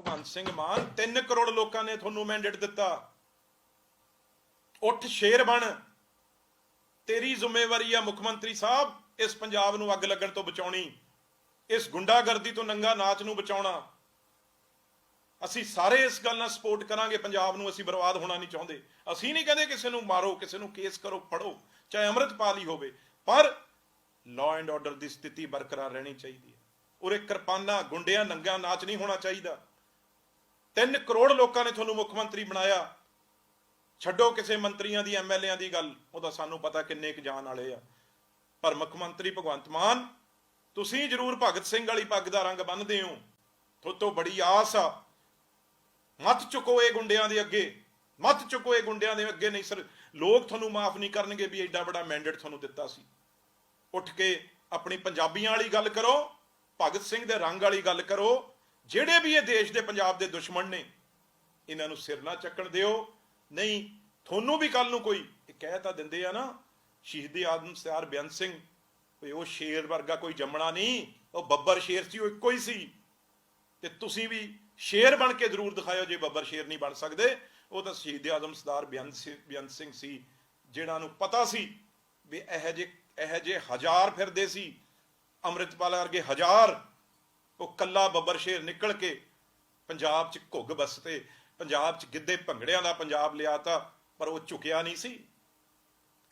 ਭਗਵੰਤ ਸਿੰਘ ਮਾਨ 3 ਕਰੋੜ ਲੋਕਾਂ ਨੇ ਤੁਹਾਨੂੰ ਮੈਂਡੇਟ ਦਿੱਤਾ। ਉੱਠ ਸ਼ੇਰ ਬਣ। ਤੇਰੀ ਜ਼ਿੰਮੇਵਾਰੀ ਆ ਮੁੱਖ ਮੰਤਰੀ ਸਾਹਿਬ, ਇਸ ਪੰਜਾਬ ਨੂੰ ਅੱਗ ਲੱਗਣ ਤੋਂ ਬਚਾਉਣੀ। ਇਸ ਗੁੰਡਾਗਰਦੀ ਤੋਂ ਨੰਗਾ ਨਾਚ ਨੂੰ ਬਚਾਉਣਾ। ਅਸੀਂ ਸਾਰੇ ਇਸ ਗੱਲ ਨਾਲ ਸਪੋਰਟ ਕਰਾਂਗੇ, ਪੰਜਾਬ ਨੂੰ ਅਸੀਂ ਬਰਬਾਦ ਹੋਣਾ ਨਹੀਂ ਚਾਹੁੰਦੇ। ਅਸੀਂ ਨਹੀਂ ਕਹਿੰਦੇ ਕਿਸੇ ਨੂੰ ਮਾਰੋ, ਕਿਸੇ ਨੂੰ ਕੇਸ ਕਰੋ, ਫੜੋ, ਚਾਹੇ ਅੰਮ੍ਰਿਤਪਾਲ ਹੀ ਹੋਵੇ। ਪਰ ਲਾਅ ਐਂਡ ਆਰਡਰ ਦੀ ਸਥਿਤੀ ਬਰਕਰਾਰ ਰਹਿਣੀ ਚਾਹੀਦੀ ਹੈ। ਉਰੇ ਕਿਰਪਾਨਾਂ, ਗੁੰਡਿਆਂ ਨੰਗਾ ਨਾਚ ਨਹੀਂ ਹੋਣਾ ਚਾਹੀਦਾ। 3 ਕਰੋੜ ਲੋਕਾਂ ਨੇ ਤੁਹਾਨੂੰ ਮੁੱਖ ਮੰਤਰੀ ਬਣਾਇਆ। ਛੱਡੋ ਕਿਸੇ ਮੰਤਰੀਆਂ ਦੀ ਐਮਐਲਏਆਂ ਦੀ ਗੱਲ ਉਹਦਾ ਸਾਨੂੰ ਪਤਾ ਕਿੰਨੇ ਕੁ ਜਾਣ ਵਾਲੇ ਆ। ਪਰ ਮੁੱਖ ਮੰਤਰੀ ਭਗਵੰਤ ਮਾਨ, ਤੁਸੀਂ ਜ਼ਰੂਰ ਭਗਤ ਸਿੰਘ ਵਾਲੀ ਪੱਗ ਦਾ ਰੰਗ ਬੰਨਦੇ ਹੋ। ਤੁਹਾਤੋਂ ਬੜੀ ਆਸ ਆ। ਮਤ ਚੁੱਕੋ ਇਹ ਗੁੰਡਿਆਂ ਦੇ ਅੱਗੇ। ਮਤ ਚੁੱਕੋ ਇਹ ਗੁੰਡਿਆਂ ਦੇ ਅੱਗੇ ਨਹੀਂ, ਸਰ। ਲੋਕ ਤੁਹਾਨੂੰ ਮਾਫ ਨਹੀਂ ਕਰਨਗੇ ਵੀ ਐਡਾ ਵੱਡਾ ਮੈਂਡੇਟ ਤੁਹਾਨੂੰ ਦਿੱਤਾ ਸੀ। ਉੱਠ ਕੇ ਆਪਣੀ ਪੰਜਾਬੀਆਂ ਵਾਲੀ ਗੱਲ ਕਰੋ, ਭਗਤ ਸਿੰਘ ਦੇ ਰੰਗ ਵਾਲੀ ਗੱਲ ਕਰੋ ਜਿਹੜੇ ਵੀ ਇਹ ਦੇਸ਼ ਦੇ ਪੰਜਾਬ ਦੇ ਦੁਸ਼ਮਣ ਨੇ, ਇਹਨਾਂ ਨੂੰ ਸਿਰ ਨਾ ਚੱਕਣ ਦਿਓ। ਨਹੀਂ, ਤੁਹਾਨੂੰ ਵੀ ਕੱਲ ਨੂੰ ਕੋਈ ਕਹਿ ਤਾਂ ਦਿੰਦੇ ਆ ਨਾ, ਸ਼ਹੀਦੀ ਆਦਮ ਸਿਆਰ ਬੇਅੰਤ ਸਿੰਘ, ਵੀ ਉਹ ਸ਼ੇਰ ਵਰਗਾ ਕੋਈ ਜੰਮਣਾ ਨਹੀਂ, ਉਹ ਬੱਬਰ ਸ਼ੇਰ ਸੀ, ਉਹ ਇੱਕੋ ਹੀ ਸੀ। ਤੇ ਤੁਸੀਂ ਵੀ ਸ਼ੇਰ ਬਣ ਕੇ ਜ਼ਰੂਰ ਦਿਖਾਇਓ ਜੇ ਬੱਬਰ ਸ਼ੇਰ ਨਹੀਂ ਬਣ ਸਕਦੇ। ਉਹ ਤਾਂ ਸ਼ਹੀਦ ਆਜ਼ਮ ਸਰਦਾਰ ਬੇਅੰਤ ਬੇਅੰਤ ਸਿੰਘ ਸੀ ਜਿਹੜਾ ਨੂੰ ਪਤਾ ਸੀ ਵੀ ਇਹ ਜੇ ਇਹ ਜੇ ਹਜ਼ਾਰ ਫਿਰਦੇ ਸੀ, ਅੰਮ੍ਰਿਤਪਾਲ ਵਰਗੇ ਹਜ਼ਾਰ। ਉਹ ਕੱਲਾ ਬੱਬਰ ਸ਼ੇਰ ਨਿਕਲ ਕੇ ਪੰਜਾਬ 'ਚ ਘੁੱਗ ਬਸਤੇ ਪੰਜਾਬ 'ਚ ਗਿੱਧੇ ਭੰਗੜਿਆਂ ਦਾ ਪੰਜਾਬ ਲਿਆਤਾ ਪਰ ਉਹ ਝੁਕਿਆ ਨਹੀਂ ਸੀ।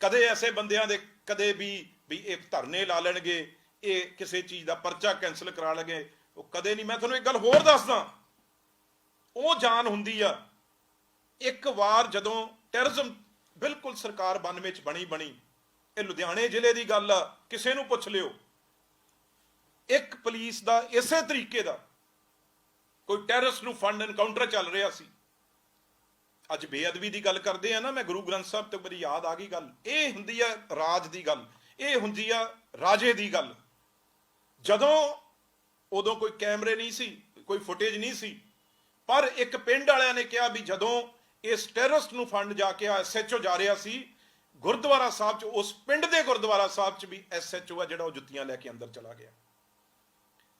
ਕਦੇ ਐਸੇ ਬੰਦਿਆਂ ਦੇ, ਕਦੇ ਵੀ ਵੀ ਇਹ ਧਰਨੇ ਲਾ ਲੈਣਗੇ, ਇਹ ਕਿਸੇ ਚੀਜ਼ ਦਾ ਪਰਚਾ ਕੈਨਸਲ ਕਰਾ ਲਗੇ ਉਹ ਕਦੇ ਨਹੀਂ। ਮੈਂ ਤੁਹਾਨੂੰ ਇੱਕ ਗੱਲ ਹੋਰ ਦੱਸਦਾ। ਉਹ ਜਾਨ ਹੁੰਦੀ ਆ, ਇੱਕ ਵਾਰ ਜਦੋਂ ਟੈਰਰਿਜ਼ਮ ਬਿਲਕੁਲ ਸਰਕਾਰ 92 ਚ ਬਣੀ ਬਣੀ ਇਹ ਲੁਧਿਆਣੇ ਜ਼ਿਲ੍ਹੇ ਦੀ ਗੱਲ ਆ, ਕਿਸੇ ਨੂੰ ਪੁੱਛ ਲਿਓ। ਇੱਕ ਪੁਲਿਸ ਦਾ ਇਸੇ ਤਰੀਕੇ ਦਾ ਕੋਈ ਟੈਰਰਿਸਟ ਨੂੰ ਫੰਡ ਐਨਕਾਊਂਟਰ ਚੱਲ ਰਿਹਾ ਸੀ। ਅੱਜ ਬੇਅਦਬੀ ਦੀ ਗੱਲ ਕਰਦੇ ਆ ਨਾ, ਮੈਂ ਗੁਰੂ ਗ੍ਰੰਥ ਸਾਹਿਬ ਤੋਂ ਮੇਰੀ ਯਾਦ ਆ ਗਈ ਗੱਲ। ਇਹ ਹੁੰਦੀ ਆ ਰਾਜ ਦੀ ਗੱਲ, ਇਹ ਹੁੰਦੀ ਆ ਰਾਜੇ ਦੀ ਗੱਲ। ਜਦੋਂ ਉਦੋਂ ਕੋਈ ਕੈਮਰੇ ਨਹੀਂ ਸੀ, ਕੋਈ ਫੁਟੇਜ ਨਹੀਂ ਸੀ, ਪਰ ਇੱਕ ਪਿੰਡ ਵਾਲਿਆਂ ਨੇ ਕਿਹਾ ਵੀ ਜਦੋਂ ਇਸ ਟੈਰਰਿਸਟ ਨੂੰ ਫੰਡ ਜਾ ਕੇ ਐਸਐਚਓ ਜਾ ਰਿਹਾ ਸੀ, ਗੁਰਦੁਆਰਾ ਸਾਹਿਬ ਚ, ਉਸ ਪਿੰਡ ਦੇ ਗੁਰਦੁਆਰਾ ਸਾਹਿਬ ਚ ਵੀ ਐਸਐਚਓ ਆ ਜਿਹੜਾ ਉਹ ਜੁੱਤੀਆਂ ਲੈ ਕੇ ਅੰਦਰ ਚਲਾ ਗਿਆ।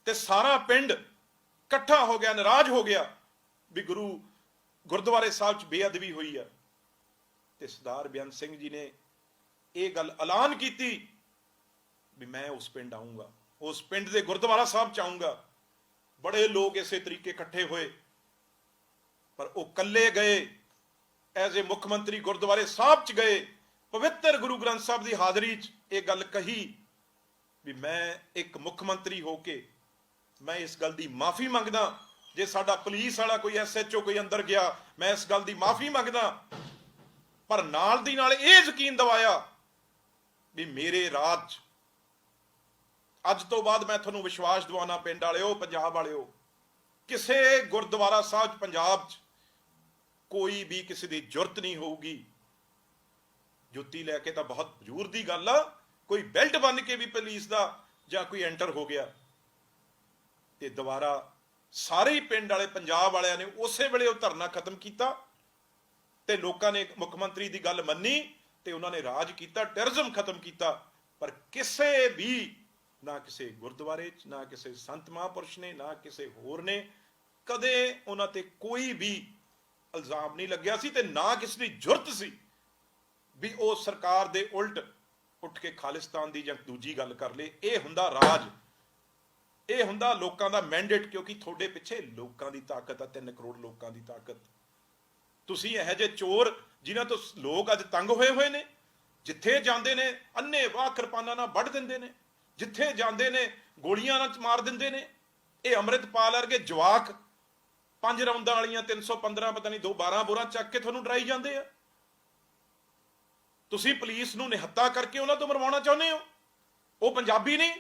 ਤੇ ਸਾਰਾ ਪਿੰਡ ਇਕੱਠਾ ਹੋ ਗਿਆ, ਨਾਰਾਜ਼ ਹੋ ਗਿਆ ਵੀ ਗੁਰੂ ਗੁਰਦੁਆਰੇ ਸਾਹਿਬ ਚ ਬੇਅਦਬੀ ਹੋਈ ਆ। ਤੇ ਸਰਦਾਰ ਬੇਅੰਤ ਸਿੰਘ ਜੀ ਨੇ ਇਹ ਗੱਲ ਐਲਾਨ ਕੀਤੀ ਵੀ ਮੈਂ ਉਸ ਪਿੰਡ ਆਉਂਗਾ ਉਸ ਪਿੰਡ ਦੇ ਗੁਰਦੁਆਰਾ ਸਾਹਿਬ ਚ ਆਉਂਗਾ ਬੜੇ ਲੋਕ ਇਸੇ ਤਰੀਕੇ ਇਕੱਠੇ ਹੋਏ, ਪਰ ਉਹ ਕੱਲੇ ਗਏ, ਐਜ਼ ਏ ਮੁੱਖ ਮੰਤਰੀ ਗੁਰਦੁਆਰੇ ਸਾਹਿਬ ਚ ਗਏ, ਪਵਿੱਤਰ ਗੁਰੂ ਗ੍ਰੰਥ ਸਾਹਿਬ ਦੀ ਹਾਜ਼ਰੀ ਚ ਇਹ ਗੱਲ ਕਹੀ ਵੀ ਮੈਂ ਇੱਕ ਮੁੱਖ ਮੰਤਰੀ ਹੋ ਕੇ ਮੈਂ ਇਸ ਗੱਲ ਦੀ ਮਾਫੀ ਮੰਗਦਾ ਜੇ ਸਾਡਾ ਪੁਲਿਸ ਵਾਲਾ ਕੋਈ ਐਸਐਚਓ ਕੋਈ ਅੰਦਰ ਗਿਆ, ਮੈਂ ਇਸ ਗੱਲ ਦੀ ਮਾਫੀ ਮੰਗਦਾ ਪਰ ਨਾਲ ਦੀ ਨਾਲ ਇਹ ਯਕੀਨ ਦਿਵਾਇਆ ਵੀ ਮੇਰੇ ਰਾਜ, ਅੱਜ ਤੋਂ ਬਾਅਦ ਮੈਂ ਤੁਹਾਨੂੰ ਵਿਸ਼ਵਾਸ ਦਿਵਾਉਣਾ ਪਿੰਡ ਵਾਲਿਓ, ਪੰਜਾਬ ਵਾਲਿਓ, ਕਿਸੇ ਗੁਰਦੁਆਰਾ ਸਾਹਿਬ ਪੰਜਾਬ 'ਚ ਕੋਈ ਵੀ ਕਿਸੇ ਦੀ ਜੁਰਤ ਨਹੀਂ ਹੋਊਗੀ। ਜੁੱਤੀ ਲੈ ਕੇ ਤਾਂ ਬਹੁਤ ਜ਼ਰੂਰ ਦੀ ਗੱਲ ਆ। ਕੋਈ ਬੈਲਟ ਬੰਨ ਕੇ ਵੀ ਪੁਲਿਸ ਦਾ ਜਾਂ ਕੋਈ ਐਂਟਰ ਹੋ ਗਿਆ। ਤੇ ਦੁਬਾਰਾ ਸਾਰੇ ਹੀ ਪਿੰਡ ਵਾਲੇ, ਪੰਜਾਬ ਵਾਲਿਆਂ ਨੇ ਉਸੇ ਵੇਲੇ ਉਹ ਧਰਨਾ ਖਤਮ ਕੀਤਾ ਤੇ ਲੋਕਾਂ ਨੇ ਮੁੱਖ ਮੰਤਰੀ ਦੀ ਗੱਲ ਮੰਨੀ ਤੇ ਉਹਨਾਂ ਨੇ ਰਾਜ ਕੀਤਾ, ਟੈਰਰਿਜ਼ਮ ਖਤਮ ਕੀਤਾ। ਪਰ ਕਿਸੇ ਵੀ, ਨਾ ਕਿਸੇ ਗੁਰਦੁਆਰੇ 'ਚ, ਨਾ ਕਿਸੇ ਸੰਤ ਮਹਾਂਪੁਰਸ਼ ਨੇ, ਨਾ ਕਿਸੇ ਹੋਰ ਨੇ ਕਦੇ ਉਹਨਾਂ ਤੇ ਕੋਈ ਵੀ ਇਲਜ਼ਾਮ ਨਹੀਂ ਲੱਗਿਆ ਸੀ ਤੇ ਨਾ ਕਿਸੇ ਦੀ ਜੁਰਤ ਸੀ ਵੀ ਉਹ ਸਰਕਾਰ ਦੇ ਉਲਟ ਉੱਠ ਕੇ ਖਾਲਿਸਤਾਨ ਦੀ ਜਾਂ ਦੂਜੀ ਗੱਲ ਕਰ ਲੇ। ਇਹ ਹੁੰਦਾ ਰਾਜ। ਇਹ ਹੁੰਦਾ ਲੋਕਾਂ ਦਾ ਮੈਂਡੇਟ ਕਿਉਂਕਿ ਤੁਹਾਡੇ ਪਿੱਛੇ ਲੋਕਾਂ ਦੀ ਤਾਕਤ ਆ 3 ਕਰੋੜ ਲੋਕਾਂ ਦੀ ਤਾਕਤ। ਤੁਸੀਂ ਇਹੋ ਜਿਹੇ ਚੋਰ ਜਿਨ੍ਹਾਂ ਤੋਂ ਲੋਕ ਅੱਜ ਤੰਗ ਹੋਏ ਹੋਏ ਨੇ, ਜਿੱਥੇ ਜਾਂਦੇ ਨੇ, ਅੰਨੇ ਵਾਹ ਕਿਰਪਾਨਾਂ ਨਾਲ ਵੱਢ ਦਿੰਦੇ ਨੇ, ਜਿੱਥੇ ਜਾਂਦੇ ਨੇ, ਗੋਲੀਆਂ ਨਾਲ ਮਾਰ ਦਿੰਦੇ ਨੇ। ਇਹ ਅੰਮ੍ਰਿਤਪਾਲ ਵਰਗੇ ਜਵਾਕ ਪੰਜ ਰੌਂਦਾਂ ਵਾਲੀਆਂ 315 ਪਤਾ ਨਹੀਂ 2 12 ਬੋਰਾਂ ਚੱਕ ਕੇ ਤੁਹਾਨੂੰ ਡਰਾਈ ਜਾਂਦੇ ਆ। ਤੁਸੀਂ ਪੁਲਿਸ ਨੂੰ ਨਿਹੱਤਾ ਕਰਕੇ ਉਹਨਾਂ ਤੋਂ ਮਰਵਾਉਣਾ ਚਾਹੁੰਦੇ ਹੋ? ਉਹ ਪੰਜਾਬੀ ਨਹੀਂ।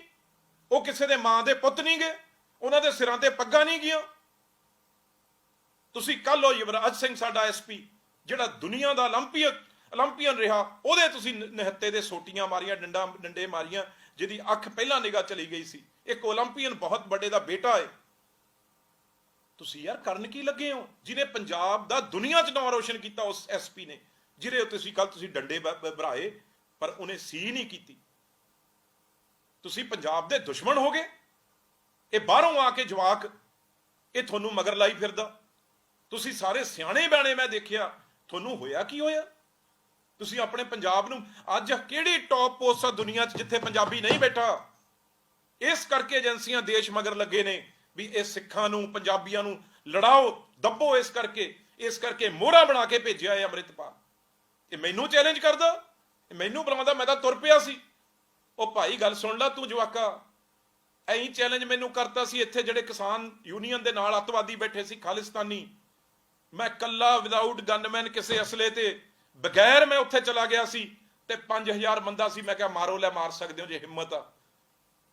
ਉਹ ਕਿਸੇ ਦੇ ਮਾਂ ਦੇ ਪੁੱਤ ਨਹੀਂ ਗਏ, ਉਹਨਾਂ ਦੇ ਸਿਰਾਂ ਤੇ ਪੱਗਾਂ ਨਹੀਂ ਗਈਆਂ। ਤੁਸੀਂ ਕੱਲ ਉਹ ਯਵਰਾਜ ਸਿੰਘ ਸਾਡਾ ਐਸਪੀ ਜਿਹੜਾ ਦੁਨੀਆ ਦਾ 올림픽 올림픽ੀਅਨ ਰਿਹਾ, ਉਹਦੇ ਤੁਸੀਂ ਨਿਹੱਤੇ ਦੇ ਸੋਟੀਆਂ ਮਾਰੀਆਂ, ਡੰਡਾ, ਡੰਡੇ ਮਾਰੀਆਂ, ਜਿਹਦੀ ਅੱਖ ਪਹਿਲਾਂ ਨਿਗਾ ਚਲੀ ਗਈ ਸੀ। ਇੱਕ 올림픽ੀਅਨ ਬਹੁਤ ਵੱਡੇ ਦਾ ਬੇਟਾ ਹੈ ਤੁਸੀਂ ਯਾਰ ਕਰਨ ਕੀ ਲੱਗੇ ਹੋ? ਜਿਹਨੇ ਪੰਜਾਬ ਦਾ ਦੁਨੀਆ 'ਚ ਨਾਮ ਰੋਸ਼ਨ ਕੀਤਾ, ਉਸ ਐਸਪੀ ਨੇ, ਜਿਹਦੇ ਉੱਤੇ ਤੁਸੀਂ ਕੱਲ ਤੁਸੀਂ ਡੰਡੇ ਭਰਾਏ ਪਰ ਉਹਨੇ ਸੀ ਨਹੀਂ ਕੀਤੀ। ਤੁਸੀਂ ਪੰਜਾਬ ਦੇ ਦੁਸ਼ਮਣ ਹੋ ਗਏ ਇਹ ਬਾਹਰੋਂ ਆ ਕੇ ਜਵਾਕ, ਇਹ ਤੁਹਾਨੂੰ ਮਗਰ ਲਾਈ ਫਿਰਦਾ। ਤੁਸੀਂ ਸਾਰੇ ਸਿਆਣੇ ਬਿਆਣੇ ਮੈਂ ਦੇਖਿਆ, ਤੁਹਾਨੂੰ ਹੋਇਆ ਕੀ ਹੋਇਆ? ਤੁਸੀਂ ਆਪਣੇ ਪੰਜਾਬ ਨੂੰ ਅੱਜ ਕਿਹੜੀ ਟੌਪ ਪੋਸਟ ਆ ਦੁਨੀਆ 'ਚ ਜਿੱਥੇ ਪੰਜਾਬੀ ਨਹੀਂ ਬੈਠਾ? ਇਸ ਕਰਕੇ ਏਜੰਸੀਆਂ ਦੇਸ਼ ਮਗਰ ਲੱਗੇ ਨੇ ਵੀ ਇਹ ਸਿੱਖਾਂ ਨੂੰ, ਪੰਜਾਬੀਆਂ ਨੂੰ ਲੜਾਓ, ਦੱਬੋ ਇਸ ਕਰਕੇ। ਇਸ ਕਰਕੇ ਮੋਹਰਾ ਬਣਾ ਕੇ ਭੇਜਿਆ ਇਹ ਅੰਮ੍ਰਿਤਪਾਲ। ਇਹ ਮੈਨੂੰ ਚੈਲੰਜ ਕਰਦਾ, ਇਹ ਮੈਨੂੰ ਬੁਲਾਉਂਦਾ, ਮੈਂ ਤਾਂ ਤੁਰ ਪਿਆ ਸੀ। ਉਹ ਭਾਈ ਗੱਲ ਸੁਣ ਲੈ ਤੂੰ ਜਵਾਕਾ। ਐਂ ਚੈਲੰਜ ਮੈਨੂੰ ਕਰਤਾ ਸੀ ਇੱਥੇ ਜਿਹੜੇ ਕਿਸਾਨ ਯੂਨੀਅਨ ਦੇ ਨਾਲ ਅੱਤਵਾਦੀ ਬੈਠੇ ਸੀ, ਖਾਲਿਸਤਾਨੀ। ਮੈਂ ਕੱਲਾ ਵਿਦਆਊਟ ਗਨਮੈਨ ਕਿਸੇ ਅਸਲੇ ਤੇ। ਬਗੈਰ ਮੈਂ ਉੱਥੇ ਚਲਾ ਗਿਆ ਸੀ ਤੇ 5000 ਬੰਦਾ ਸੀ, ਮੈਂ ਕਿਹਾ ਮਾਰੋ ਲੈ, ਮਾਰ ਸਕਦੇ ਹੋ ਜੇ ਹਿੰਮਤ ਆ।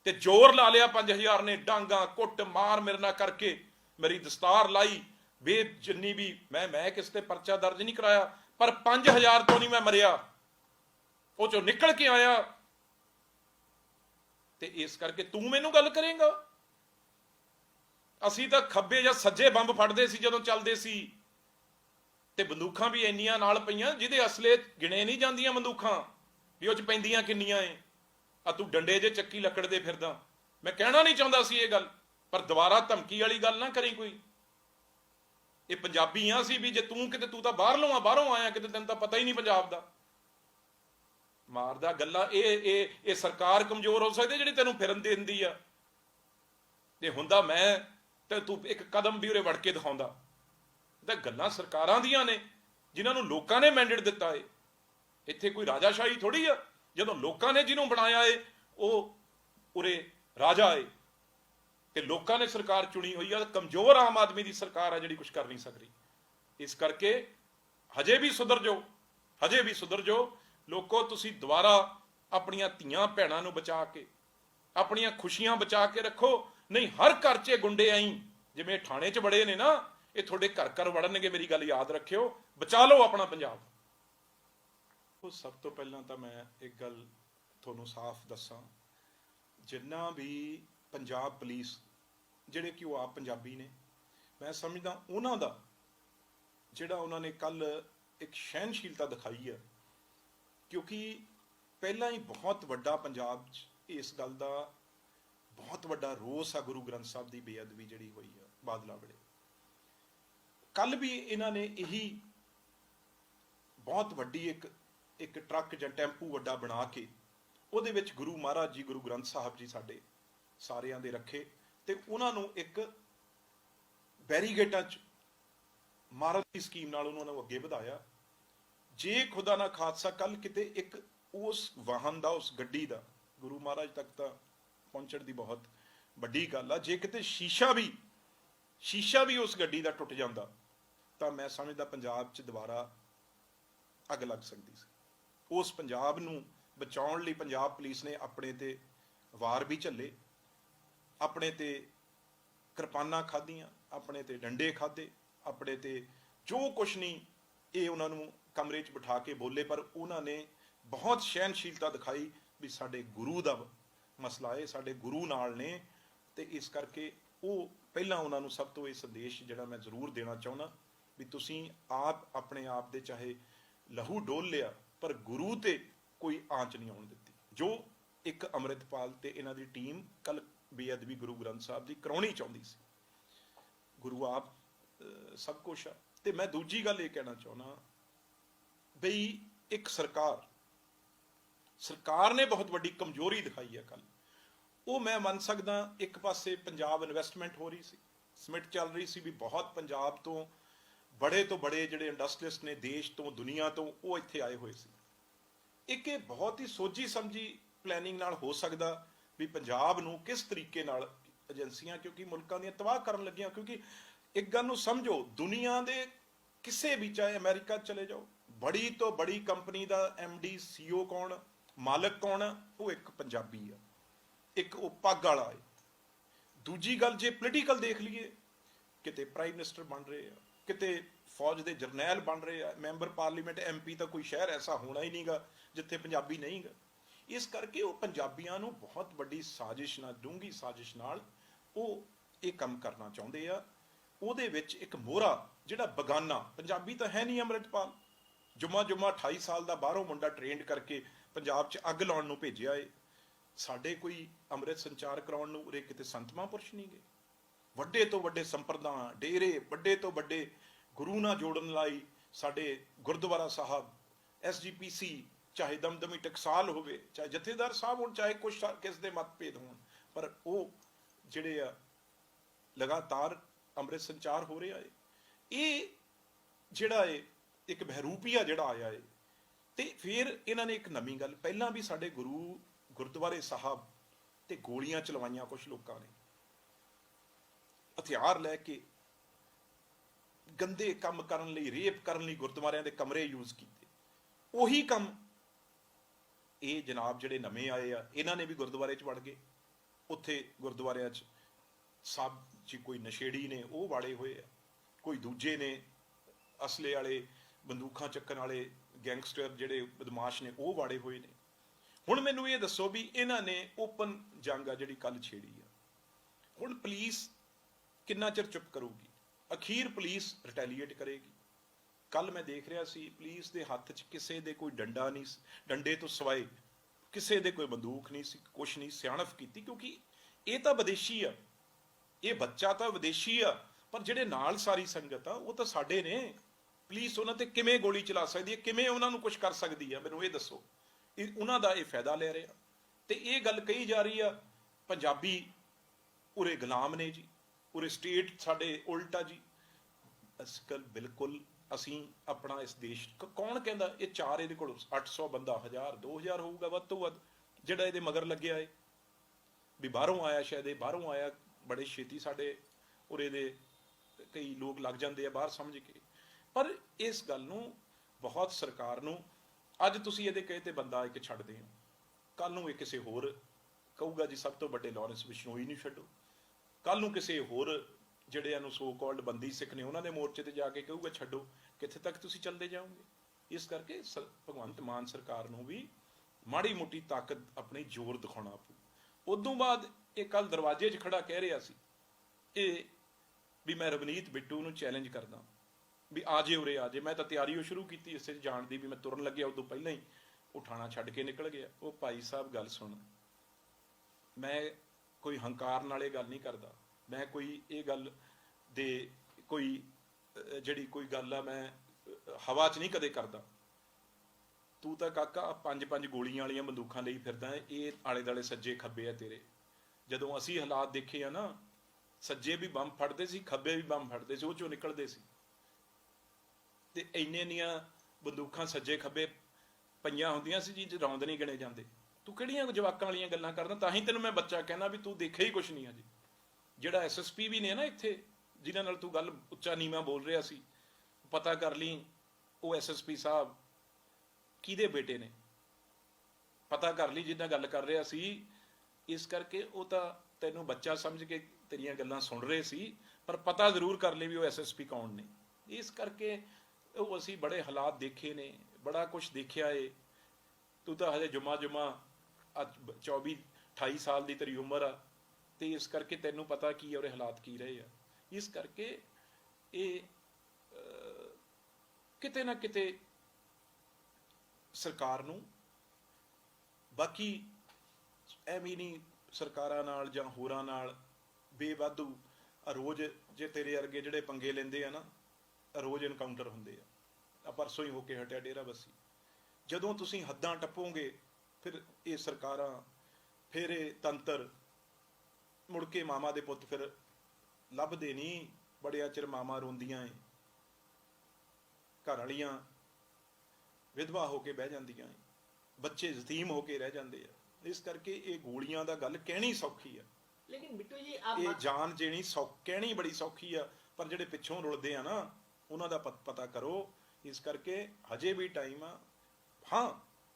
ਤੇ ਜ਼ੋਰ ਲਾ ਲਿਆ 5000 ਨੇ, ਡਾਂਗਾ, ਕੁੱਟ, ਮਾਰ ਮੇਰੇ ਨਾਲ ਕਰਕੇ। ਮੇਰੀ ਦਸਤਾਰ ਲਾਈ। ਵੇ ਜਿੰਨੀ ਵੀ ਮੈਂ ਮੈਂ ਕਿਸ ਤੇ ਪਰਚਾ ਦਰਜ ਨਹੀਂ ਕਰਾਇਆ, ਪਰ 5000 ਤੋਂ ਨਹੀਂ ਮੈਂ ਮਰਿਆ। ਉਹ ਚੋਂ ਨਿਕਲ ਕੇ ਆਇਆ। ਤੇ ਇਸ ਕਰਕੇ ਤੂੰ ਮੈਨੂੰ ਗੱਲ ਕਰੇਂਗਾ। ਅਸੀਂ ਤਾਂ ਖੱਬੇ ਜਾਂ ਸੱਜੇ ਬੰਬ ਫੜਦੇ ਸੀ ਜਦੋਂ ਚੱਲਦੇ ਸੀ। ਤੇ ਬੰਦੂਕਾਂ ਵੀ ਇੰਨੀਆਂ ਨਾਲ ਪਈਆਂ, ਜਿਹਦੇ ਅਸਲੇ ਗਿਣੇ ਨਹੀਂ ਜਾਂਦੀਆਂ ਬੰਦੂਕਾਂ ਵੀ ਉਹ ਚ ਪੈਂਦੀਆਂ ਕਿੰਨੀਆਂ ਏ। ਆ ਤੂੰ ਡੰਡੇ ਜੇ ਚੱਕੀ ਲੱਕੜਦੇ ਫਿਰਦਾ। ਮੈਂ ਕਹਿਣਾ ਨਹੀਂ ਚਾਹੁੰਦਾ ਸੀ ਇਹ ਗੱਲ, ਪਰ ਦੁਬਾਰਾ ਧਮਕੀ ਵਾਲੀ ਗੱਲ ਨਾ ਕਰੀ ਕੋਈ। ਇਹ ਪੰਜਾਬੀ ਆ ਸੀ ਵੀ ਜੇ ਤੂੰ ਕਿਤੇ ਤੂੰ ਤਾਂ ਬਾਹਰੋਂ ਆ, ਬਾਹਰੋਂ ਆਇਆ, ਕਿਤੇ ਤੈਨੂੰ ਤਾਂ ਪਤਾ ਹੀ ਨਹੀਂ ਪੰਜਾਬ ਦਾ। ਮਾਰਦਾ, ਗੱਲਾਂ ਇਹ ਇਹ ਇਹ ਸਰਕਾਰ ਕਮਜ਼ੋਰ ਹੋ ਸਕਦੀ ਜਿਹੜੀ ਤੈਨੂੰ ਫਿਰਨ ਦੇ ਦਿੰਦੀ ਆ। ਤੇ ਹੁੰਦਾ ਮੈਂ, ਤੇ ਤੂੰ ਇੱਕ ਕਦਮ ਵੀ ਉਰੇ ਵੜ ਕੇ ਦਿਖਾਉਂਦਾ। ਤਾਂ ਗੱਲਾਂ ਸਰਕਾਰਾਂ ਦੀਆਂ ਨੇ, ਜਿਨ੍ਹਾਂ ਨੂੰ ਲੋਕਾਂ ਨੇ ਮੈਂਡੇਟ ਦਿੱਤਾ ਏ। ਇੱਥੇ ਕੋਈ ਰਾਜਾਸ਼ਾਹੀ ਥੋੜੀ ਆ? ਜਦੋਂ ਲੋਕਾਂ ਨੇ ਜਿਹਨੂੰ ਬਣਾਇਆ ਏ, ਉਹ ਉਰੇ ਰਾਜਾ ਏ। ਤੇ ਲੋਕਾਂ ਨੇ ਸਰਕਾਰ ਚੁਣੀ ਹੋਈ ਆ, ਕਮਜ਼ੋਰ ਆਮ ਆਦਮੀ ਦੀ ਸਰਕਾਰ ਆ ਜਿਹੜੀ ਕੁਝ ਕਰ ਨਹੀਂ ਸਕਦੀ। ਇਸ ਕਰਕੇ ਹਜੇ ਵੀ ਸੁਧਰ ਜਾਓ, ਹਜੇ ਵੀ ਸੁਧਰ ਜਾਓ ਲੋਕੋ, ਤੁਸੀਂ ਦੁਬਾਰਾ ਆਪਣੀਆਂ ਧੀਆਂ ਭੈਣਾਂ ਨੂੰ ਬਚਾ ਕੇ, ਆਪਣੀਆਂ ਖੁਸ਼ੀਆਂ ਬਚਾ ਕੇ ਰੱਖੋ। ਨਹੀਂ, ਹਰ ਘਰ 'ਚ ਗੁੰਡੇ ਆਈ ਜਿਵੇਂ ਥਾਣੇ 'ਚ ਬੜੇ ਨੇ ਨਾ, ਇਹ ਤੁਹਾਡੇ ਘਰ ਘਰ ਵੜਨਗੇ, ਮੇਰੀ ਗੱਲ ਯਾਦ ਰੱਖਿਓ। ਬਚਾ ਲਓ ਆਪਣਾ ਪੰਜਾਬ। ਉਹ ਸਭ ਤੋਂ ਪਹਿਲਾਂ ਤਾਂ ਮੈਂ ਇੱਕ ਗੱਲ ਤੁਹਾਨੂੰ ਸਾਫ਼ ਦੱਸਾਂ। ਜਿੰਨਾ ਵੀ ਪੰਜਾਬ ਪੁਲਿਸ, ਜਿਹੜੇ ਕਿ ਉਹ ਆਪ ਪੰਜਾਬੀ ਨੇ, ਮੈਂ ਸਮਝਦਾ ਉਹਨਾਂ ਦਾ, ਜਿਹੜਾ ਉਹਨਾਂ ਨੇ ਕੱਲ ਇੱਕ ਸਹਿਨਸ਼ੀਲਤਾ ਦਿਖਾਈ ਹੈ ਕਿਉਂਕਿ ਪਹਿਲਾਂ ਹੀ ਬਹੁਤ ਵੱਡਾ ਪੰਜਾਬ 'ਚ ਇਸ ਗੱਲ ਦਾ ਬਹੁਤ ਵੱਡਾ ਰੋਸ ਆ ਗੁਰੂ ਗ੍ਰੰਥ ਸਾਹਿਬ ਦੀ ਬੇਅਦਬੀ ਜਿਹੜੀ ਹੋਈ ਆ ਬਾਦਲਾ ਵੇਲੇ। ਕੱਲ ਵੀ ਇਹਨਾਂ ਨੇ ਇਹੀ ਬਹੁਤ ਵੱਡੀ ਇੱਕ ਇੱਕ ਟਰੱਕ ਜਾਂ ਟੈਂਪੂ ਵੱਡਾ ਬਣਾ ਕੇ ਉਹਦੇ ਵਿੱਚ ਗੁਰੂ ਮਹਾਰਾਜ ਜੀ, ਗੁਰੂ ਗ੍ਰੰਥ ਸਾਹਿਬ ਜੀ ਸਾਡੇ ਸਾਰਿਆਂ ਦੇ ਰੱਖੇ ਤੇ ਉਹਨਾਂ ਨੂੰ ਇੱਕ ਬੈਰੀਗੇਟਾਂ 'ਚ ਮਾਰਨ ਦੀ ਸਕੀਮ ਨਾਲ ਉਹਨਾਂ ਨੂੰ ਅੱਗੇ ਵਧਾਇਆ। ਜੇ ਖੁਦਾ ਨਾ ਖਾਦਸਾ ਕੱਲ ਕਿਤੇ ਇੱਕ ਉਸ ਵਾਹਨ ਦਾ, ਉਸ ਗੱਡੀ ਦਾ, ਗੁਰੂ ਮਹਾਰਾਜ ਤੱਕ ਤਾਂ ਪਹੁੰਚਣ ਦੀ ਬਹੁਤ ਵੱਡੀ ਗੱਲ ਆ, ਜੇ ਕਿਤੇ ਸ਼ੀਸ਼ਾ ਵੀ ਸ਼ੀਸ਼ਾ ਵੀ ਉਸ ਗੱਡੀ ਦਾ ਟੁੱਟ ਜਾਂਦਾ, ਤਾਂ ਮੈਂ ਸਮਝਦਾ ਪੰਜਾਬ 'ਚ ਦੁਬਾਰਾ ਅੱਗ ਲੱਗ ਸਕਦੀ ਸੀ। ਉਸ ਪੰਜਾਬ ਨੂੰ ਬਚਾਉਣ ਲਈ ਪੰਜਾਬ ਪੁਲਿਸ ਨੇ ਆਪਣੇ ਤੇ ਵਾਰ ਵੀ ਝੱਲੇ, ਆਪਣੇ ਤੇ ਕਿਰਪਾਨਾਂ ਖਾਧੀਆਂ, ਆਪਣੇ ਤੇ ਡੰਡੇ ਖਾਦੇ ਆਪਣੇ ਤੇ ਜੋ ਕੁਛ ਨਹੀਂ ਇਹ ਉਹਨਾਂ ਨੂੰ ਕਮਰੇ 'ਚ ਬਿਠਾ ਕੇ ਬੋਲੇ, ਪਰ ਉਹਨਾਂ ਨੇ ਬਹੁਤ ਸਹਿਨਸ਼ੀਲਤਾ ਦਿਖਾਈ ਵੀ ਸਾਡੇ ਗੁਰੂ ਦਾ ਮਸਲਾ ਹੈ, ਸਾਡੇ ਗੁਰੂ ਨਾਲ ਨੇ ਤੇ ਇਸ ਕਰਕੇ ਉਹ ਪਹਿਲਾਂ ਉਹਨਾਂ ਨੂੰ ਸਭ ਤੋਂ ਇਹ ਸੰਦੇਸ਼ ਜਿਹੜਾ ਮੈਂ ਜ਼ਰੂਰ ਦੇਣਾ ਚਾਹੁੰਦਾ ਵੀ ਤੁਸੀਂ ਆਪ ਆਪਣੇ ਆਪ ਦੇ ਚਾਹੇ ਲਹੂ ਡੋਲ ਲਿਆ, ਪਰ ਗੁਰੂ ਤੇ ਕੋਈ ਆਂਚ ਨਹੀਂ ਆਉਣ ਦਿੱਤੀ। ਜੋ ਇੱਕ ਅੰਮ੍ਰਿਤਪਾਲ ਤੇ ਇਹਨਾਂ ਦੀ ਟੀਮ ਕੱਲ ਬੇਅਦਬੀ ਗੁਰੂ ਗ੍ਰੰਥ ਸਾਹਿਬ ਦੀ ਕਰਾਉਣੀ ਚਾਹੁੰਦੀ ਸੀ। ਗੁਰੂ ਆਪ ਸਭ ਕੁਛ ਆ। ਤੇ ਮੈਂ ਦੂਜੀ ਗੱਲ ਇਹ ਕਹਿਣਾ ਚਾਹੁੰਦਾ ਬਈ ਇੱਕ ਸਰਕਾਰ ਸਰਕਾਰ ਨੇ ਬਹੁਤ ਵੱਡੀ ਕਮਜ਼ੋਰੀ ਦਿਖਾਈ ਹੈ ਕੱਲ ਉਹ ਮੈਂ ਮੰਨ ਸਕਦਾ ਇੱਕ ਪਾਸੇ ਪੰਜਾਬ ਇਨਵੈਸਟਮੈਂਟ ਹੋ ਰਹੀ ਸੀ, ਸਮਿਟ ਚੱਲ ਰਹੀ ਸੀ ਵੀ ਬਹੁਤ ਪੰਜਾਬ ਤੋਂ ਬੜੇ ਤੋਂ ਬੜੇ ਜਿਹੜੇ ਇੰਡਸਟਰੀਲਿਸਟ ਨੇ ਦੇਸ਼ ਤੋਂ, ਦੁਨੀਆ ਤੋਂ ਉਹ ਇੱਥੇ ਆਏ ਹੋਏ ਸੀ। ਇੱਕ ਇਹ ਬਹੁਤ ਹੀ ਸੋਝੀ ਸਮਝੀ ਪਲੈਨਿੰਗ ਨਾਲ ਹੋ ਸਕਦਾ ਵੀ ਪੰਜਾਬ ਨੂੰ ਕਿਸ ਤਰੀਕੇ ਨਾਲ ਏਜੰਸੀਆਂ, ਕਿਉਂਕਿ ਮੁਲਕਾਂ ਦੀਆਂ ਤਬਾਹ ਕਰਨ ਲੱਗੀਆਂ, ਕਿਉਂਕਿ ਇੱਕ ਗੱਲ ਨੂੰ ਸਮਝੋ, ਦੁਨੀਆ ਦੇ ਕਿਸੇ ਵੀ, ਚਾਹੇ ਅਮਰੀਕਾ ਚਲੇ ਜਾਓ, ਬੜੀ ਤੋਂ ਬੜੀ ਕੰਪਨੀ ਦਾ ਡੀ ਸੀਓ ਕੌਣ, ਮਾਲਕ ਕੌਣ ਆ? ਉਹ ਇੱਕ ਪੰਜਾਬੀ ਆ। ਇੱਕ ਉਹ ਪੱਗ ਵਾਲਾ ਹੈ ਦੂਜੀ ਗੱਲ, ਜੇ ਪੋਲੀਟੀਕਲ ਦੇਖ ਲਈਏ, ਕਿਤੇ ਪ੍ਰਾਈਮ ਮਿਨਿਸਟਰ ਬਣ ਰਹੇ ਆ, ਕਿਤੇ ਫੌਜ ਦੇ ਜਰਨੈਲ ਬਣ ਰਹੇ ਆ ਮੈਂਬਰ ਪਾਰਲੀਮੈਂਟ ਐਮਪੀ ਤਾਂ ਕੋਈ ਸ਼ਹਿਰ ਐਸਾ ਹੋਣਾ ਹੀ ਨਹੀਂਗਾ, ਜਿੱਥੇ ਪੰਜਾਬੀ ਨਹੀਂਗਾ ਇਸ ਕਰਕੇ ਉਹ ਪੰਜਾਬੀਆਂ ਨੂੰ ਬਹੁਤ ਵੱਡੀ ਸਾਜ਼ਿਸ਼ ਨਾਲ ਡੂੰਗੀ ਸਾਜ਼ਿਸ਼ ਨਾਲ ਉਹ ਇਹ ਕੰਮ ਕਰਨਾ ਚਾਹੁੰਦੇ ਆ। ਉਹਦੇ ਵਿੱਚ ਇੱਕ ਮੋਹਰਾ, ਜਿਹੜਾ ਬਗਾਨਾ, ਪੰਜਾਬੀ ਤਾਂ ਹੈ ਨਹੀਂ ਅੰਮ੍ਰਿਤਪਾਲ। ਜੁਮਾ ਜੁਮਾ 28 ਸਾਲ ਦਾ ਬਾਹਰੋਂ ਮੁੰਡਾ ਟ੍ਰੇਨਡ ਕਰਕੇ ਪੰਜਾਬ 'ਚ ਅੱਗ ਲਾਉਣ ਨੂੰ ਭੇਜਿਆ ਏ। ਸਾਡੇ ਕੋਈ ਅੰਮ੍ਰਿਤ ਸੰਚਾਰ ਕਰਾਉਣ ਨੂੰ ਉਰੇ ਕਿਤੇ ਸੰਤ ਮਹਾਂਪੁਰਸ਼ ਨਹੀਂ ਗਏ। ਵੱਡੇ ਤੋਂ ਵੱਡੇ ਸੰਪਰਦਾ, ਡੇਰੇ, ਵੱਡੇ ਤੋਂ ਵੱਡੇ ਗੁਰੂ ਨਾਲ ਜੋੜਨ ਲਈ ਸਾਡੇ ਗੁਰਦੁਆਰਾ ਸਾਹਿਬ ਐਸਜੀਪੀਸੀ ਚਾਹੇ ਦਮਦਮੀ ਟਕਸਾਲ ਹੋਵੇ, ਚਾਹੇ ਜਥੇਦਾਰ ਸਾਹਿਬ ਹੋਣ, ਚਾਹੇ ਕੁਛ ਕਿਸ ਦੇ ਮਤਭੇਦ ਹੋਣ। ਪਰ ਉਹ ਜਿਹੜੇ ਆ ਲਗਾਤਾਰ ਅੰਮ੍ਰਿਤ ਸੰਚਾਰ ਹੋ ਰਿਹਾ ਏ। ਇਹ ਜਿਹੜਾ ਏ, ਇੱਕ ਬਹਿਰੂਪੀਆ ਜਿਹੜਾ ਆਇਆ ਏ, ਤੇ ਫਿਰ ਇਹਨਾਂ ਨੇ ਇੱਕ ਨਵੀਂ ਗੱਲ, ਪਹਿਲਾਂ ਵੀ ਸਾਡੇ ਗੁਰੂ ਗੁਰਦੁਆਰੇ ਸਾਹਿਬ ਤੇ ਗੋਲੀਆਂ ਚਲਵਾਈਆਂ ਕੁਝ ਲੋਕਾਂ ਨੇ। ਹਥਿਆਰ ਲੈ ਕੇ ਗੰਦੇ ਕੰਮ ਕਰਨ ਲਈ, ਰੇਪ ਕਰਨ ਲਈ ਗੁਰਦੁਆਰਿਆਂ ਦੇ ਕਮਰੇ ਯੂਜ਼ ਕੀਤੇ। ਉਹੀ ਕੰਮ ਇਹ ਜਨਾਬ ਜਿਹੜੇ ਨਵੇਂ ਆਏ ਆ, ਇਹਨਾਂ ਨੇ ਵੀ ਗੁਰਦੁਆਰੇ 'ਚ ਵੜ ਗਏ। ਉੱਥੇ ਗੁਰਦੁਆਰਿਆਂ 'ਚ ਸਭ ਜੀ ਕੋਈ ਨਸ਼ੇੜੀ ਨੇ ਉਹ ਵਾੜੇ ਹੋਏ ਆ। ਕੋਈ ਦੂਜੇ ਨੇ ਅਸਲੇ ਵਾਲੇ ਬੰਦੂਕਾਂ ਚੱਕਣ ਵਾਲੇ ਗੈਂਗਸਟਰ ਜਿਹੜੇ ਬਦਮਾਸ਼ ਨੇ ਉਹ ਵਾੜੇ ਹੋਏ ਨੇ। ਹੁਣ ਮੈਨੂੰ ਇਹ ਦੱਸੋ ਵੀ ਇਹਨਾਂ ਨੇ ਓਪਨ ਜੰਗ ਆ ਜਿਹੜੀ ਕੱਲ ਛੇੜੀ ਆ। ਹੁਣ ਪੁਲਿਸ ਕਿੰਨਾ ਚਿਰ ਚੁੱਪ ਕਰੂਗੀ? ਅਖੀਰ ਪੁਲਿਸ ਰਿਟੈਲੀਏਟ ਕਰੇਗੀ। ਕੱਲ ਮੈਂ ਦੇਖ ਰਿਹਾ ਸੀ ਪੁਲਿਸ ਦੇ ਹੱਥ 'ਚ ਕਿਸੇ ਦੇ ਕੋਈ ਡੰਡਾ ਨਹੀਂ ਸੀ, ਡੰਡੇ ਤੋਂ ਸਵਾਏ। ਕਿਸੇ ਦੇ ਕੋਈ ਬੰਦੂਕ ਨਹੀਂ ਸੀ ਕੁਛ ਨਹੀਂ ਸਿਆਣਫ ਕੀਤੀ ਕਿਉਂਕਿ ਇਹ ਤਾਂ ਵਿਦੇਸ਼ੀ ਆ। ਇਹ ਬੱਚਾ ਤਾਂ ਵਿਦੇਸ਼ੀ ਆ, ਪਰ ਜਿਹੜੇ ਨਾਲ ਸਾਰੀ ਸੰਗਤ ਆ, ਉਹ ਤਾਂ ਸਾਡੇ ਨੇ। ਪੁਲਿਸ ਉਹਨਾਂ ਤੇ ਕਿਵੇਂ ਗੋਲੀ ਚਲਾ ਸਕਦੀ ਹੈ? ਕਿਵੇਂ ਉਹਨਾਂ ਨੂੰ ਕੁਝ ਕਰ ਸਕਦੀ ਹੈ ਮੈਨੂੰ ਇਹ ਦੱਸੋ। ਇਹ ਉਹਨਾਂ ਦਾ ਇਹ ਫਾਇਦਾ ਲੈ ਰਿਹਾ। ਤੇ ਇਹ ਗੱਲ ਕਹੀ ਜਾ ਰਹੀ ਆ, ਪੰਜਾਬੀ ਉਰੇ ਗੁਲਾਮ ਨੇ ਜੀ। ਉਰੇ ਸਟੇਟ ਸਾਡੇ ਉਲਟਾ ਜੀ। ਅਸਕਲ ਬਿਲਕੁਲ ਅਸੀਂ ਆਪਣਾ ਇਸ ਦੇਸ਼ ਕੌਣ ਕਹਿੰਦਾ? ਇਹ ਚਾਰ ਇਹਦੇ ਕੋਲ 800 ਬੰਦਾ 1000 2000 ਹੋਊਗਾ ਵੱਧ ਤੋਂ ਵੱਧ। ਜਿਹੜਾ ਇਹਦੇ ਮਗਰ ਲੱਗਿਆ ਏ। ਵੀ ਬਾਹਰੋਂ ਆਇਆ ਸ਼ਾਇਦ, ਇਹ ਬਾਹਰੋਂ ਆਇਆ। ਬੜੇ ਛੇਤੀ ਸਾਡੇ ਉਰੇ ਦੇ ਕਈ ਲੋਕ ਲੱਗ ਜਾਂਦੇ ਆ ਬਾਹਰ ਸਮਝ ਕੇ। ਪਰ ਇਸ ਗੱਲ ਨੂੰ ਬਹੁਤ ਸਰਕਾਰ ਨੂੰ, ਅੱਜ ਤੁਸੀਂ ਇਹਦੇ ਕਹੇ ਤੇ ਬੰਦਾ ਇੱਕ ਛੱਡਦੇ ਹੋ। ਕੱਲ ਨੂੰ ਇਹ ਕਿਸੇ ਹੋਰ ਕਹੂਗਾ ਜੀ, ਸਭ ਤੋਂ ਵੱਡੇ ਲਾਰੈਂਸ ਬਿਸ਼ਨੋਈ ਨੂੰ ਛੱਡੋ। ਕੱਲ ਨੂੰ ਕਿਸੇ ਹੋਰ ਜਿਹੜੇ ਨੂੰ ਸੋ ਕਾਲਡ ਬੰਦੀ ਸਿੱਖ ਨੇ, ਉਹਨਾਂ ਦੇ ਮੋਰਚੇ ਤੇ ਜਾ ਕੇ ਕਹੂਗਾ, ਛੱਡੋ, ਕਿੱਥੇ ਤੱਕ ਤੁਸੀਂ ਚੱਲਦੇ ਜਾਓਗੇ? ਇਸ ਕਰਕੇ ਭਗਵੰਤ ਮਾਨ ਸਰਕਾਰ ਨੂੰ ਵੀ ਮਾੜੀ ਮੋਟੀ ਤਾਕਤ ਆਪਣੀ ਜ਼ੋਰ ਦਿਖਾਉਣਾ ਪਊ। ਉਦੋਂ ਬਾਅਦ ਇਹ ਕੱਲ ਦਰਵਾਜ਼ੇ 'ਚ ਖੜਾ ਕਹਿ ਰਿਹਾ ਸੀ, ਇਹ ਵੀ ਮੈਂ ਰਵਨੀਤ ਬਿੱਟੂ ਨੂੰ ਚੈਲੰਜ ਕਰਦਾ ਵੀ ਆ ਜੇ ਉਰੇ, ਆ ਜੇ ਮੈਂ ਤਾਂ ਤਿਆਰੀ ਉਹ ਸ਼ੁਰੂ ਕੀਤੀ ਇਸੇ ਜਾਣ ਦੀ ਵੀ ਮੈਂ ਤੁਰਨ ਲੱਗਿਆ, ਉਦੋਂ ਪਹਿਲਾਂ ਹੀ ਉਠਾਣਾ ਛੱਡ ਕੇ ਨਿਕਲ ਗਿਆ। ਉਹ ਭਾਈ ਸਾਹਿਬ ਗੱਲ ਸੁਣ। ਮੈਂ ਕੋਈ ਹੰਕਾਰ ਨਾਲ ਇਹ ਗੱਲ ਨਹੀਂ ਕਰਦਾ। ਮੈਂ ਕੋਈ ਇਹ ਗੱਲ ਦੇ ਕੋਈ ਜਿਹੜੀ ਕੋਈ ਗੱਲ ਆ ਮੈਂ ਹਵਾ 'ਚ ਨਹੀਂ ਕਦੇ ਕਰਦਾ। ਤੂੰ ਤਾਂ ਕਾਕਾ ਪੰਜ ਪੰਜ ਗੋਲੀਆਂ ਵਾਲੀਆਂ ਬੰਦੂਕਾਂ ਲਈ ਫਿਰਦਾ ਇਹ ਆਲੇ ਦਾਲੇ ਸੱਜੇ ਖੱਬੇ ਆ ਤੇਰੇ। ਜਦੋਂ ਅਸੀਂ ਹਾਲਾਤ ਦੇਖੇ ਆ ਨਾ, ਸੱਜੇ ਵੀ ਬੰਬ ਫੜਦੇ ਸੀ, ਖੱਬੇ ਵੀ ਬੰਬ ਫੜਦੇ ਸੀ, ਉਹ ਚੋਂ ਨਿਕਲਦੇ ਸੀ। ਤੇ ਇੰਨੇ ਇੰਨੀਆਂ ਬੰਦੂਕਾਂ ਸੱਜੇ ਖੱਬੇ ਪਈਆਂ ਹੁੰਦੀਆਂ ਸੀ ਜੀ ਰੌਂਦ ਨਹੀਂ ਗਣੇ ਜਾਂਦੇ। ਤੂੰ ਕਿਹੜੀਆਂ ਜਵਾਕਾਂ ਵਾਲੀਆਂ ਗੱਲਾਂ ਕਰਦਾ? ਤਾਂ ਹੀ ਤੈਨੂੰ ਮੈਂ ਬੱਚਾ ਕਹਿਣਾ ਵੀ ਤੂੰ ਦੇਖਿਆ ਹੀ ਕੁਛ ਨਹੀਂ ਜੀ। ਜਿਹੜਾ ਐਸਐਸਪੀ ਵੀ ਨੇ ਨਾ ਇੱਥੇ, ਜਿਨ੍ਹਾਂ ਨਾਲ ਤੂੰ ਗੱਲ ਉੱਚਾ ਨੀਵਾਂ ਬੋਲ ਰਿਹਾ ਸੀ, ਪਤਾ ਕਰ ਲਈ, ਉਹ ਐਸਐਸਪੀ ਸਾਹਿਬ ਕਿਹਦੇ ਬੇਟੇ ਨੇ? ਪਤਾ ਕਰ ਲਈ ਜਿੱਦਾਂ ਗੱਲ ਕਰ ਰਿਹਾ ਸੀ ਇਸ ਕਰਕੇ ਉਹ ਤਾਂ ਤੈਨੂੰ ਬੱਚਾ ਸਮਝ ਕੇ ਤੇਰੀਆਂ ਗੱਲਾਂ ਸੁਣ ਰਹੇ ਸੀ, ਪਰ ਪਤਾ ਜ਼ਰੂਰ ਕਰ ਲਈ ਵੀ ਉਹ ਐਸਐਸਪੀ ਕੌਣ ਨੇ। ਇਸ ਕਰਕੇ ਉਹ ਅਸੀਂ ਬੜੇ ਹਾਲਾਤ ਦੇਖੇ ਨੇ, ਬੜਾ ਕੁਝ ਦੇਖਿਆ ਏ। ਤੂੰ ਤਾਂ ਹਜੇ ਜੁਮਾ ਜੁਮਾ ਅੱਜ 24 28 ਸਾਲ ਦੀ ਤੇਰੀ ਉਮਰ ਆ, ਤੇ ਇਸ ਕਰਕੇ ਤੈਨੂੰ ਪਤਾ ਕੀ ਆ, ਉਹਦੇ ਹਾਲਾਤ ਕੀ ਰਹੇ ਆ। ਇਸ ਕਰਕੇ ਇਹ ਕਿਤੇ ਨਾ ਕਿਤੇ ਸਰਕਾਰ ਨੂੰ ਬਾਕੀ ਐਵੇਂ ਨਹੀਂ ਸਰਕਾਰਾਂ ਨਾਲ ਜਾਂ ਹੋਰਾਂ ਨਾਲ ਬੇਵਾਧੂ ਰੋਜ਼ ਜੇ ਤੇਰੇ ਵਰਗੇ ਜਿਹੜੇ ਪੰਗੇ ਲੈਂਦੇ ਆ ਨਾ ਰੋਜ਼ ਇਨਕਾਊਂਟਰ ਹੁੰਦੇ ਆ। ਆ ਪਰਸੋਂ ਹੀ ਹੋ ਕੇ ਹਟਿਆ ਡੇਰਾ ਬੱਸੀ। ਜਦੋਂ ਤੁਸੀਂ ਹੱਦਾਂ ਟੱਪੋਗੇ, ਫਿਰ ਇਹ ਸਰਕਾਰਾਂ, ਫਿਰ ਇਹ ਤੰਤਰ ਮੁੜ ਕੇ ਮਾਮਾ ਦੇ ਪੁੱਤ ਫਿਰ ਲੱਭਦੇ ਨਹੀਂ, ਬੜਿਆ ਚਿਰ ਮਾਮਾ ਰੋਂਦੀਆਂ ਏ। ਘਰ ਵਾਲੀਆਂ ਵਿਧਵਾ ਹੋ ਕੇ ਬਹਿ ਜਾਂਦੀਆਂ ਏ। ਬੱਚੇ ਜ਼ਤੀਮ ਹੋ ਕੇ ਰਹਿ ਜਾਂਦੇ ਆ। ਇਸ ਕਰਕੇ ਇਹ ਗੋਲੀਆਂ ਦਾ ਗੱਲ ਕਹਿਣੀ ਸੌਖੀ ਆ। ਲੇਕਿਨ ਬਿੱਟੂ ਜੀ ਆਪ ਇਹ ਜਾਨ ਜੇਣੀ ਕਹਿਣੀ ਬੜੀ ਸੌਖੀ ਆ ਪਰ ਜਿਹੜੇ ਪਿੱਛੋਂ ਰੁਲਦੇ ਆ ਨਾ ਉਹਨਾਂ ਦਾ ਪਤਾ ਕਰੋ। ਇਸ ਕਰਕੇ ਹਜੇ ਵੀ ਟਾਈਮ ਆ। ਹਾਂ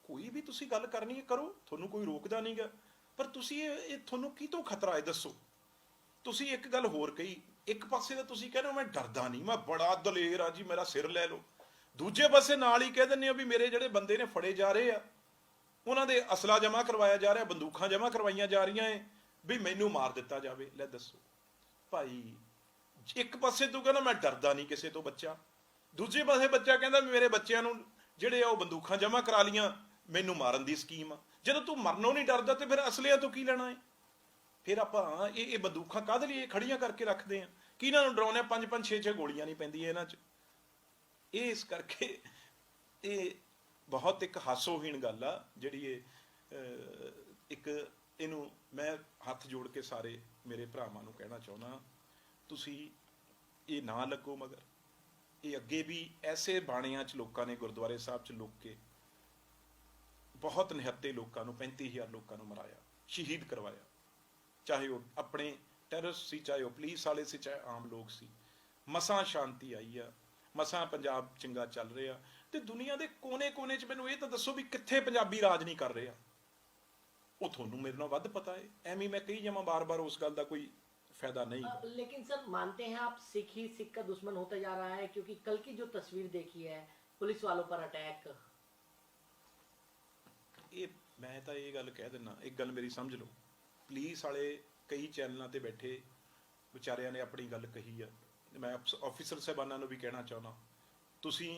ਕੋਈ ਵੀ ਤੁਸੀਂ ਗੱਲ ਕਰਨੀ ਹੈ ਕਰੋ। ਤੁਹਾਨੂੰ ਕੋਈ ਰੋਕਦਾ ਨਹੀਂਗਾ ਪਰ ਤੁਸੀਂ ਇਹ ਤੁਹਾਨੂੰ ਕੀ ਤੋਂ ਖਤਰਾ ਹੈ ਦੱਸੋ? ਤੁਸੀਂ ਇੱਕ ਗੱਲ ਹੋਰ ਕਹੀ। ਇੱਕ ਪਾਸੇ ਦਾ ਤੁਸੀਂ ਕਹਿੰਦੇ ਹੋ ਮੈਂ ਡਰਦਾ ਨਹੀਂ ਮੈਂ ਬੜਾ ਦਲੇਰ ਆ ਜੀ ਮੇਰਾ ਸਿਰ ਲੈ ਲਓ। ਦੂਜੇ ਪਾਸੇ ਨਾਲ ਹੀ ਕਹਿ ਦਿੰਦੇ ਆ ਵੀ ਮੇਰੇ ਜਿਹੜੇ ਬੰਦੇ ਨੇ ਫੜੇ ਜਾ ਰਹੇ ਆ ਉਹਨਾਂ ਦੇ ਅਸਲਾ ਜਮ੍ਹਾਂ ਕਰਵਾਇਆ ਜਾ ਰਿਹਾ, ਬੰਦੂਕਾਂ ਜਮ੍ਹਾਂ ਕਰਵਾਈਆਂ ਜਾ ਰਹੀਆਂ ਏ ਵੀ ਮੈਨੂੰ ਮਾਰ ਦਿੱਤਾ ਜਾਵੇ। ਲੈ ਦੱਸੋ। ਭਾਈ, ਇੱਕ ਪਾਸੇ ਤੂੰ ਕਹਿੰਦਾ ਮੈਂ ਡਰਦਾ ਨਹੀਂ ਕਿਸੇ ਤੋਂ ਬੱਚਾ। ਦੂਜੇ ਪਾਸੇ ਬੱਚਾ ਕਹਿੰਦਾ ਵੀ ਮੇਰੇ ਬੱਚਿਆਂ ਨੂੰ ਜਿਹੜੇ ਆ ਉਹ ਬੰਦੂਕਾਂ ਜਮ੍ਹਾਂ ਕਰਾ ਲੀਆਂ ਮੈਨੂੰ ਮਾਰਨ ਦੀ ਸਕੀਮ ਆ। ਜਦੋਂ ਤੂੰ ਮਰਨੋਂ ਨਹੀਂ ਡਰਦਾ ਤੇ ਫਿਰ ਅਸਲਿਆਂ ਤੋਂ ਕੀ ਲੈਣਾ ਏ ਫਿਰ ਆਪਾਂ ਇਹ ਇਹ ਬੰਦੂਕਾਂ ਕਾਹਦੇ ਲਈ ਖੜੀਆਂ ਕਰਕੇ ਰੱਖਦੇ ਆ? ਕਿ ਇਹਨਾਂ ਨੂੰ ਡਰਾਉਣੇ ਪੰਜ ਪੰਜ, ਛੇ ਛੇ ਗੋਲੀਆਂ ਨਹੀਂ ਪੈਂਦੀਆਂ ਇਹਨਾਂ 'ਚ। ਇਹ ਇਸ ਕਰਕੇ ਇਹ ਬਹੁਤ ਇੱਕ ਹਾਸੋਹੀਣ ਗੱਲ ਆ, ਜਿਹੜੀ ਇਹ ਇੱਕ ਇਹਨੂੰ ਮੈਂ ਹੱਥ ਜੋੜ ਕੇ ਸਾਰੇ ਮੇਰੇ ਭਰਾਵਾਂ ਨੂੰ ਕਹਿਣਾ ਚਾਹੁੰਦਾ ਤੁਸੀਂ ਇਹ ਨਾ ਲੱਗੋ ਮਗਰ। ਇਹ ਅੱਗੇ ਵੀ ਐਸੇ ਬਾਣਿਆਂ 'ਚ ਲੋਕਾਂ ਨੇ, ਗੁਰਦੁਆਰੇ ਸਾਹਿਬ 'ਚ ਲੁੱਕ ਕੇ ਬਹੁਤ ਨਿਹੱਤੇ ਲੋਕਾਂ ਨੂੰ 35000 ਲੋਕਾਂ ਨੂੰ ਮਰਾਇਆ, ਸ਼ਹੀਦ ਕਰਵਾਇਆ। ਚਾਹੇ ਉਹ ਆਪਣੇ ਟੈਰਰਿਸਟ ਸੀ, ਚਾਹੇ ਉਹ ਪੁਲਿਸ ਵਾਲੇ ਸੀ, ਚਾਹੇ ਆਮ ਲੋਕ ਸੀ। ਮਸਾਂ ਸ਼ਾਂਤੀ ਆਈ ਆ, ਮਸਾਂ ਪੰਜਾਬ ਚੰਗਾ ਚੱਲ ਰਿਹਾ ਤੇ ਦੁਨੀਆ ਦੇ ਕੋਨੇ-ਕੋਨੇ 'ਚ ਮੈਨੂੰ ਇਹ ਤਾਂ ਦੱਸੋ ਵੀ ਕਿੱਥੇ ਪੰਜਾਬੀ ਰਾਜ ਨਹੀਂ ਕਰ ਰਿਹਾ ਉਹ ਤੁਹਾਨੂੰ ਮੇਰੇ ਨਾਲ ਵੱਧ ਪਤਾ ਹੈ ਐਵੇਂ ਮੈਂ ਕਹੀ ਜਾਵਾਂ ਬਾਰ-ਬਾਰ ਉਸ ਗੱਲ ਦਾ ਕੋਈ ਫਾਇਦਾ ਨਹੀਂ अ, लेकिन सर मानते हैं आप सिख ही सिख का दुश्मन होता जा रहा है क्योंकि कल की जो तस्वीर देखी है पुलिस वालों पर अटैक ਇਹ ਮੈਂ ਤਾਂ ਇਹ ਗੱਲ ਕਹਿ ਦਿੰਨਾ ਇੱਕ ਗੱਲ ਮੇਰੀ ਸਮਝ ਲਓ ਪੁਲਿਸ ਵਾਲੇ ਕਈ ਚੈਨਲਾਂ ਤੇ ਬੈਠੇ ਵਿਚਾਰਿਆਂ ਨੇ ਆਪਣੀ ਗੱਲ ਕਹੀ ਆ ਮੈਂ ਆਫੀਸਰ ਸਾਹਿਬਾਨਾਂ ਨੂੰ ਵੀ ਕਹਿਣਾ ਚਾਹੁੰਦਾ ਤੁਸੀਂ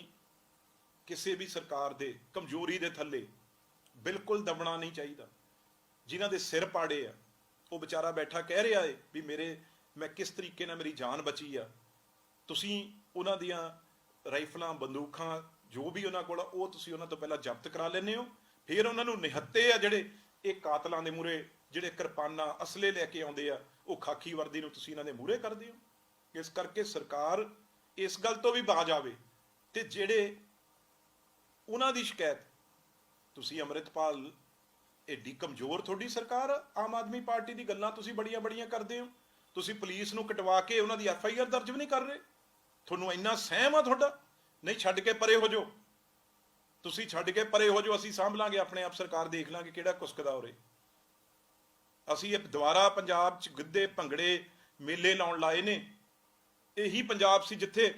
ਕਿਸੇ ਵੀ ਸਰਕਾਰ ਦੇ ਕਮਜ਼ੋਰੀ ਦੇ ਥੱਲੇ ਬਿਲਕੁਲ ਦਬਣਾ ਨਹੀਂ ਚਾਹੀਦਾ। ਜਿਨ੍ਹਾਂ ਦੇ ਸਿਰ ਪਾੜੇ ਆ, ਉਹ ਵਿਚਾਰਾ ਬੈਠਾ ਕਹਿ ਰਿਹਾ ਏ ਵੀ ਮੇਰੇ, ਮੈਂ ਕਿਸ ਤਰੀਕੇ ਨਾਲ ਮੇਰੀ ਜਾਨ ਬਚੀ ਆ। ਤੁਸੀਂ ਉਹਨਾਂ ਦੀਆਂ ਰਾਈਫਲਾਂ, ਬੰਦੂਕਾਂ, ਜੋ ਵੀ ਉਹਨਾਂ ਕੋਲ ਉਹ ਤੁਸੀਂ ਉਹਨਾਂ ਤੋਂ ਪਹਿਲਾਂ ਜ਼ਬਤ ਕਰਾ ਲੈਂਦੇ ਹੋ। ਫਿਰ ਉਹਨਾਂ ਨੂੰ ਨਿਹੱਤੇ ਆ ਜਿਹੜੇ ਇਹ ਕਾਤਲਾਂ ਦੇ ਮੂਰੇ ਜਿਹੜੇ ਕਿਰਪਾਨਾਂ ਅਸਲੇ ਲੈ ਕੇ ਆਉਂਦੇ ਆ, ਉਹ ਖਾਕੀ ਵਰਦੀ ਨੂੰ ਤੁਸੀਂ ਇਹਨਾਂ ਦੇ ਮੂਰੇ ਕਰਦੇ ਹੋ। ਇਸ ਕਰਕੇ ਸਰਕਾਰ ਇਸ ਗੱਲ ਤੋਂ ਵੀ ਬਾਜ ਆਵੇ ਤੇ ਜਿਹੜੇ ਉਹਨਾਂ ਦੀ ਸ਼ਿਕਾਇਤ। ਤੁਸੀਂ ਅੰਮ੍ਰਿਤਪਾਲ, ਏਡੀ ਕਮਜ਼ੋਰ ਤੁਹਾਡੀ ਸਰਕਾਰ ਆਮ ਆਦਮੀ ਪਾਰਟੀ ਦੀ ਗੱਲਾਂ ਤੁਸੀਂ ਬੜੀਆਂ ਬੜੀਆਂ ਕਰਦੇ ਹੋ। ਤੁਸੀਂ ਪੁਲਿਸ ਨੂੰ ਕਟਵਾ ਕੇ ਉਹਨਾਂ ਦੀ ਐਫ ਆਈ ਆਰ ਦਰਜ ਵੀ ਨਹੀਂ ਕਰ ਰਹੇ। ਤੁਹਾਨੂੰ ਇੰਨਾ ਸਹਿਮ ਆ ਤੁਹਾਡਾ? ਨਹੀਂ, ਛੱਡ ਕੇ ਪਰੇ ਹੋ ਜਾਓ। ਤੁਸੀਂ ਛੱਡ ਕੇ ਪਰੇ ਹੋ ਜਾਓ, ਅਸੀਂ ਸਾਂਭ ਲਾਂਗੇ ਆਪਣੇ ਆਪ ਸਰਕਾਰ, ਦੇਖ ਲਾਂਗੇ ਕਿਹੜਾ ਕੁਸਕਦਾ ਉਰੇ। ਅਸੀਂ ਇਹ ਦੁਬਾਰਾ ਪੰਜਾਬ 'ਚ ਗਿੱਧੇ, ਭੰਗੜੇ ਮੇਲੇ ਲਾਉਣ ਲਾਏ ਨੇ। ਇਹੀ ਪੰਜਾਬ ਸੀ ਜਿੱਥੇ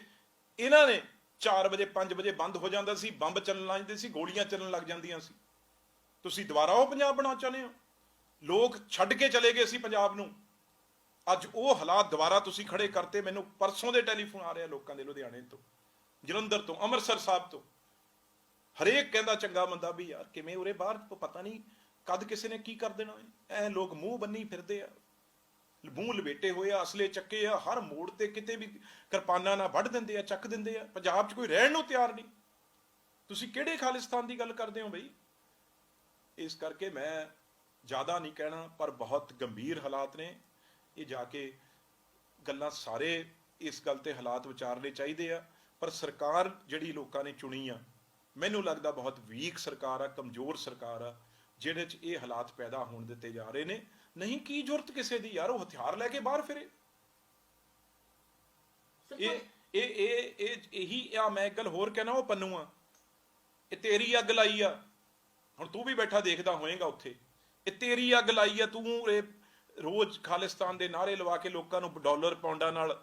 ਇਹਨਾਂ ਨੇ 4 ਵਜੇ 5 ਵਜੇ ਬੰਦ ਹੋ ਜਾਂਦਾ ਸੀ, ਬੰਬ ਚੱਲਣ ਲੱਗ ਜਾਂਦੇ ਸੀ, ਗੋਲੀਆਂ ਚੱਲਣ ਲੱਗ ਜਾਂਦੀਆਂ ਸੀ। ਤੁਸੀਂ ਦੁਬਾਰਾ ਉਹ ਪੰਜਾਬ ਬਣਾ ਚਾਹੁੰਦੇ ਹੋ? ਲੋਕ ਛੱਡ ਕੇ ਚਲੇ ਗਏ ਸੀ ਪੰਜਾਬ ਨੂੰ। ਅੱਜ ਉਹ ਹਾਲਾਤ ਦੁਬਾਰਾ ਤੁਸੀਂ ਖੜੇ ਕਰਤੇ, ਮੈਨੂੰ ਪਰਸੋਂ ਦੇ ਟੈਲੀਫੋਨ ਆ ਰਿਹਾ ਲੋਕਾਂ ਦੇ ਲੁਧਿਆਣੇ ਤੋਂ, ਜਲੰਧਰ ਤੋਂ, ਅੰਮ੍ਰਿਤਸਰ ਸਾਹਿਬ ਤੋਂ। ਹਰੇਕ ਕਹਿੰਦਾ ਚੰਗਾ ਬੰਦਾ ਵੀ ਯਾਰ ਕਿਵੇਂ ਉਰੇ ਬਾਹਰ, ਪਤਾ ਨਹੀਂ ਕਦ ਕਿਸੇ ਨੇ ਕੀ ਕਰ ਦੇਣਾ ਐ ਲੋਕ ਮੂੰਹ ਬੰਨੀ ਫਿਰਦੇ ਆ। ਮੂੰਹ ਲਪੇਟੇ ਹੋਏ ਆ, ਅਸਲੇ ਚੱਕੇ ਆ, ਹਰ ਮੋੜ ਤੇ ਕਿਤੇ ਵੀ ਕਿਰਪਾਨਾਂ ਨਾਲ ਵੱਢ ਦਿੰਦੇ ਆ, ਚੱਕ ਦਿੰਦੇ ਆ। ਪੰਜਾਬ 'ਚ ਕੋਈ ਰਹਿਣ ਨੂੰ ਤਿਆਰ ਨਹੀਂ। ਤੁਸੀਂ ਕਿਹੜੇ ਖਾਲਿਸਤਾਨ ਦੀ ਗੱਲ ਕਰਦੇ ਹੋ ਬਈ? ਇਸ ਕਰਕੇ ਮੈਂ ਜ਼ਿਆਦਾ ਨਹੀਂ ਕਹਿਣਾ, ਪਰ ਬਹੁਤ ਗੰਭੀਰ ਹਾਲਾਤ ਨੇ। ਇਹ ਜਾ ਕੇ ਗੱਲਾਂ ਸਾਰੇ ਇਸ ਗੱਲ ਤੇ ਹਾਲਾਤ ਵਿਚਾਰਨੇ ਚਾਹੀਦੇ ਆ। ਪਰ ਸਰਕਾਰ ਜਿਹੜੀ ਲੋਕਾਂ ਨੇ ਚੁਣੀ ਆ, ਮੈਨੂੰ ਲੱਗਦਾ ਬਹੁਤ ਵੀਕ ਸਰਕਾਰ ਆ, ਕਮਜ਼ੋਰ ਸਰਕਾਰ ਆ, ਜਿਹਦੇ 'ਚ ਇਹ ਹਾਲਾਤ ਪੈਦਾ ਹੋਣ ਦਿੱਤੇ ਜਾ ਰਹੇ ਨੇ। ਨਹੀਂ ਕੀ ਜ਼ਰੂਰਤ ਕਿਸੇ ਦੀ? ਯਾਰ ਉਹ ਹਥਿਆਰ ਲੈ ਕੇ ਬਾਹਰ ਫਿਰੇ। ਇਹ ਇਹ ਇਹ ਇਹ ਇਹੀ ਆ ਮੈਂ ਗੱਲ ਹੋਰ ਕਹਿਣਾ ਉਹ ਪੰਨੂ ਇਹ ਤੇਰੀ ਅੱਗ ਲਾਈ ਆ। ਹੁਣ ਤੂੰ ਵੀ ਬੈਠਾ ਦੇਖਦਾ ਹੋਏਗਾ ਉੱਥੇ। ਇਹ ਤੇਰੀ ਅੱਗ ਲਾਈ ਆ ਤੂੰ ਰੋਜ਼ ਖਾਲਿਸਤਾਨ ਦੇ ਨਾਰੇ ਲਵਾ ਕੇ ਲੋਕਾਂ ਨੂੰ ਡਾਲਰ ਪੌਂਡਾਂ ਨਾਲ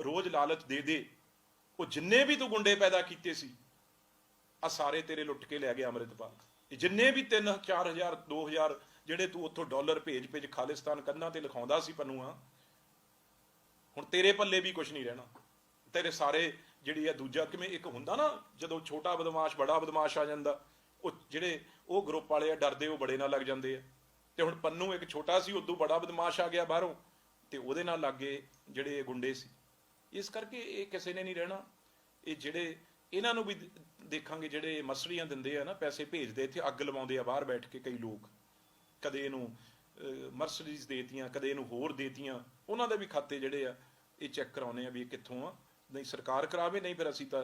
ਰੋਜ਼ ਲਾਲਚ ਦੇ ਦੇ। ਉਹ ਜਿੰਨੇ ਵੀ ਤੂੰ ਗੁੰਡੇ ਪੈਦਾ ਕੀਤੇ ਸੀ ਆ ਸਾਰੇ ਤੇਰੇ ਲੁੱਟ ਕੇ ਲੈ ਗਏ ਅਮਰਿਤਪਾਲ। ਜਿੰਨੇ ਵੀ 3 4000 2000 ਜਿਹੜੇ ਤੂੰ ਉੱਥੋਂ ਡਾਲਰ ਭੇਜ ਭੇਜ ਖਾਲਿਸਤਾਨ ਕੰਨਾਂ ਤੇ ਲਿਖਾਉਂਦਾ ਸੀ ਪੰਨੂਆ ਹੁਣ ਤੇਰੇ ਪੱਲੇ ਵੀ ਕੁਝ ਨਹੀਂ ਰਹਿਣਾ। ਤੇਰੇ ਸਾਰੇ ਜਿਹੜੀ ਆ ਦੂਜਾ, ਕਿਵੇਂ ਇੱਕ ਹੁੰਦਾ ਨਾ, ਜਦੋਂ ਛੋਟਾ ਬਦਮਾਸ਼, ਬੜਾ ਬਦਮਾਸ਼ ਆ ਜਾਂਦਾ, ਉਹ ਜਿਹੜੇ ਉਹ ਗਰੁੱਪ ਵਾਲੇ ਆ, ਡਰਦੇ ਉਹ ਬੜੇ ਨਾਲ ਲੱਗ ਜਾਂਦੇ ਆ। ਤੇ ਹੁਣ ਪੰਨੂ ਇੱਕ ਛੋਟਾ ਸੀ, ਉਦੋਂ ਬੜਾ ਬਦਮਾਸ਼ ਆ ਗਿਆ ਬਾਹਰੋਂ, ਤੇ ਉਹਦੇ ਨਾਲ ਲੱਗੇ ਜਿਹੜੇ ਇਹ ਗੁੰਡੇ ਸੀ। ਇਸ ਕਰਕੇ ਇਹ ਕਿਸੇ ਨੇ ਨਹੀਂ ਰਹਿਣਾ। ਇਹ ਜਿਹੜੇ ਇਹਨਾਂ ਨੂੰ ਵੀ ਦੇਖਾਂਗੇ, ਜਿਹੜੇ ਮਸਰੀਆਂ ਦਿੰਦੇ ਆ ਨਾ, ਪੈਸੇ ਭੇਜਦੇ ਇੱਥੇ, ਅੱਗ ਲਵਾਉਂਦੇ ਆ ਬਾਹਰ ਬੈਠ ਕੇ ਕਈ ਲੋਕ। ਕਦੇ ਇਹਨੂੰ ਮਰਸਡੀਜ਼ ਦੇਤੀਆਂ, ਕਦੇ ਇਹਨੂੰ ਹੋਰ ਦੇਤੀਆਂ, ਉਹਨਾਂ ਦੇ ਵੀ ਖਾਤੇ ਜਿਹੜੇ ਆ, ਇਹ ਚੈੱਕ ਕਰਾਉਨੇ ਆ ਵੀ ਇਹ ਕਿੱਥੋਂ ਆ। ਨਹੀਂ ਸਰਕਾਰ ਕਰਾਵੇ, ਨਹੀਂ ਫਿਰ ਅਸੀਂ ਤਾਂ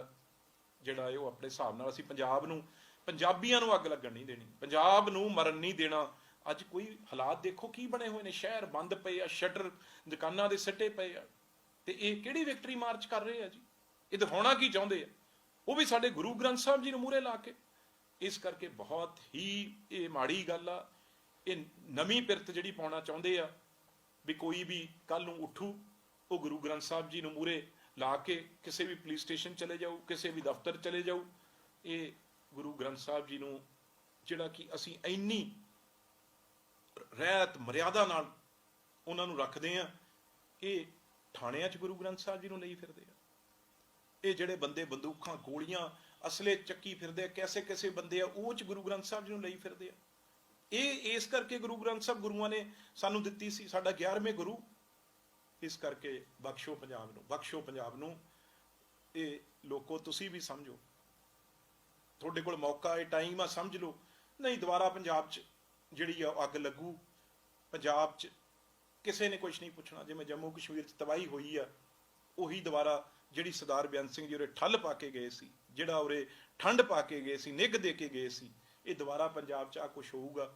ਜਿਹੜਾ ਇਹ ਉਹ ਆਪਣੇ ਹਿਸਾਬ ਨਾਲ ਅਸੀਂ ਪੰਜਾਬ ਨੂੰ, ਪੰਜਾਬੀਆਂ ਨੂੰ ਅੱਗ ਲੱਗਣ ਨਹੀਂ ਦੇਣੀ। ਪੰਜਾਬ ਨੂੰ ਮਰਨ ਨਹੀਂ ਦੇਣਾ। ਅੱਜ ਕੋਈ ਹਾਲਾਤ ਦੇਖੋ ਕੀ ਬਣੇ ਹੋਏ ਨੇ। ਸ਼ਹਿਰ ਬੰਦ ਪਏ ਆ, ਸ਼ਟਰ ਦੁਕਾਨਾਂ ਦੇ ਸੱਟੇ ਪਏ ਆ। ਤੇ ਇਹ ਕਿਹੜੀ ਵਿਕਟਰੀ ਮਾਰਚ ਕਰ ਰਹੇ ਆ ਜੀ? ਇਹ ਦਿਖਾਉਣਾ ਕੀ ਚਾਹੁੰਦੇ ਆ? ਉਹ ਵੀ ਸਾਡੇ ਗੁਰੂ ਗ੍ਰੰਥ ਸਾਹਿਬ ਜੀ ਨੂੰ ਮੂਹਰੇ ਲਾ ਕੇ। ਇਸ ਕਰਕੇ ਬਹੁਤ ਹੀ ਇਹ ਮਾੜੀ ਗੱਲ ਆ। ਇਹ ਨਵੀਂ ਪਿਰਤ ਜਿਹੜੀ ਪਾਉਣਾ ਚਾਹੁੰਦੇ ਆ ਵੀ ਕੋਈ ਵੀ ਕੱਲ ਨੂੰ ਉੱਠੂ, ਉਹ ਗੁਰੂ ਗ੍ਰੰਥ ਸਾਹਿਬ ਜੀ ਨੂੰ ਮੂਹਰੇ ਲਾ ਕੇ ਕਿਸੇ ਵੀ ਪੁਲਿਸ ਸਟੇਸ਼ਨ ਚਲੇ ਜਾਊ, ਕਿਸੇ ਵੀ ਦਫ਼ਤਰ ਚਲੇ ਜਾਊ, ਇਹ ਗੁਰੂ ਗ੍ਰੰਥ ਸਾਹਿਬ ਜੀ ਨੂੰ ਜਿਹੜਾ ਕਿ ਅਸੀਂ ਇੰਨੀ ਰਹਿਤ ਮਰਿਆਦਾ ਨਾਲ ਉਹਨਾਂ ਨੂੰ ਰੱਖਦੇ ਆ, ਇਹ ਥਾਣਿਆਂ 'ਚ ਗੁਰੂ ਗ੍ਰੰਥ ਸਾਹਿਬ ਜੀ ਨੂੰ ਲਈ ਫਿਰਦੇ ਆ। ਇਹ ਜਿਹੜੇ ਬੰਦੇ ਬੰਦੂਕਾਂ, ਗੋਲੀਆਂ ਅਸਲੇ ਚੱਕੀ ਫਿਰਦੇ ਆ ਕੈਸੇ ਕੈਸੇ ਬੰਦੇ ਆ, ਉਹ 'ਚ ਗੁਰੂ ਗ੍ਰੰਥ ਸਾਹਿਬ ਜੀ ਨੂੰ ਲਈ ਫਿਰਦੇ ਆ। ਇਹ ਇਸ ਕਰਕੇ ਗੁਰੂ ਗ੍ਰੰਥ ਸਾਹਿਬ ਗੁਰੂਆਂ ਨੇ ਸਾਨੂੰ ਦਿੱਤੀ ਸੀ, ਸਾਡਾ 11ਵੇਂ ਗੁਰੂ। ਇਸ ਕਰਕੇ ਬਖਸ਼ੋ ਪੰਜਾਬ ਨੂੰ, ਬਖਸ਼ੋ ਪੰਜਾਬ ਨੂੰ। ਇਹ ਲੋਕੋ, ਤੁਸੀਂ ਵੀ ਸਮਝੋ। ਤੁਹਾਡੇ ਕੋਲ ਮੌਕਾ ਹੈ ਟਾਈਮ ਆ, ਸਮਝ ਲਓ। ਨਹੀਂ, ਦੁਬਾਰਾ ਪੰਜਾਬ 'ਚ ਜਿਹੜੀ ਆ ਉਹ ਅੱਗ ਲੱਗੂ, ਪੰਜਾਬ 'ਚ ਕਿਸੇ ਨੇ ਕੁਝ ਨਹੀਂ ਪੁੱਛਣਾ। ਜਿਵੇਂ ਜੰਮੂ ਕਸ਼ਮੀਰ 'ਚ ਤਬਾਹੀ ਹੋਈ ਆ, ਉਹੀ ਦੁਬਾਰਾ ਜਿਹੜੀ ਸਰਦਾਰ ਬੇਅੰਤ ਸਿੰਘ ਜੀ ਉਰੇ ਠੱਲ ਪਾ ਕੇ ਗਏ ਸੀ, ਜਿਹੜਾ ਉਰੇ ਠੰਡ ਪਾ ਕੇ ਗਏ ਸੀ, ਨਿੱਘ ਦੇ ਕੇ ਗਏ ਸੀ, ਇਹ ਦੁਬਾਰਾ ਪੰਜਾਬ 'ਚ ਆ ਕੁਝ ਹੋਊਗਾ।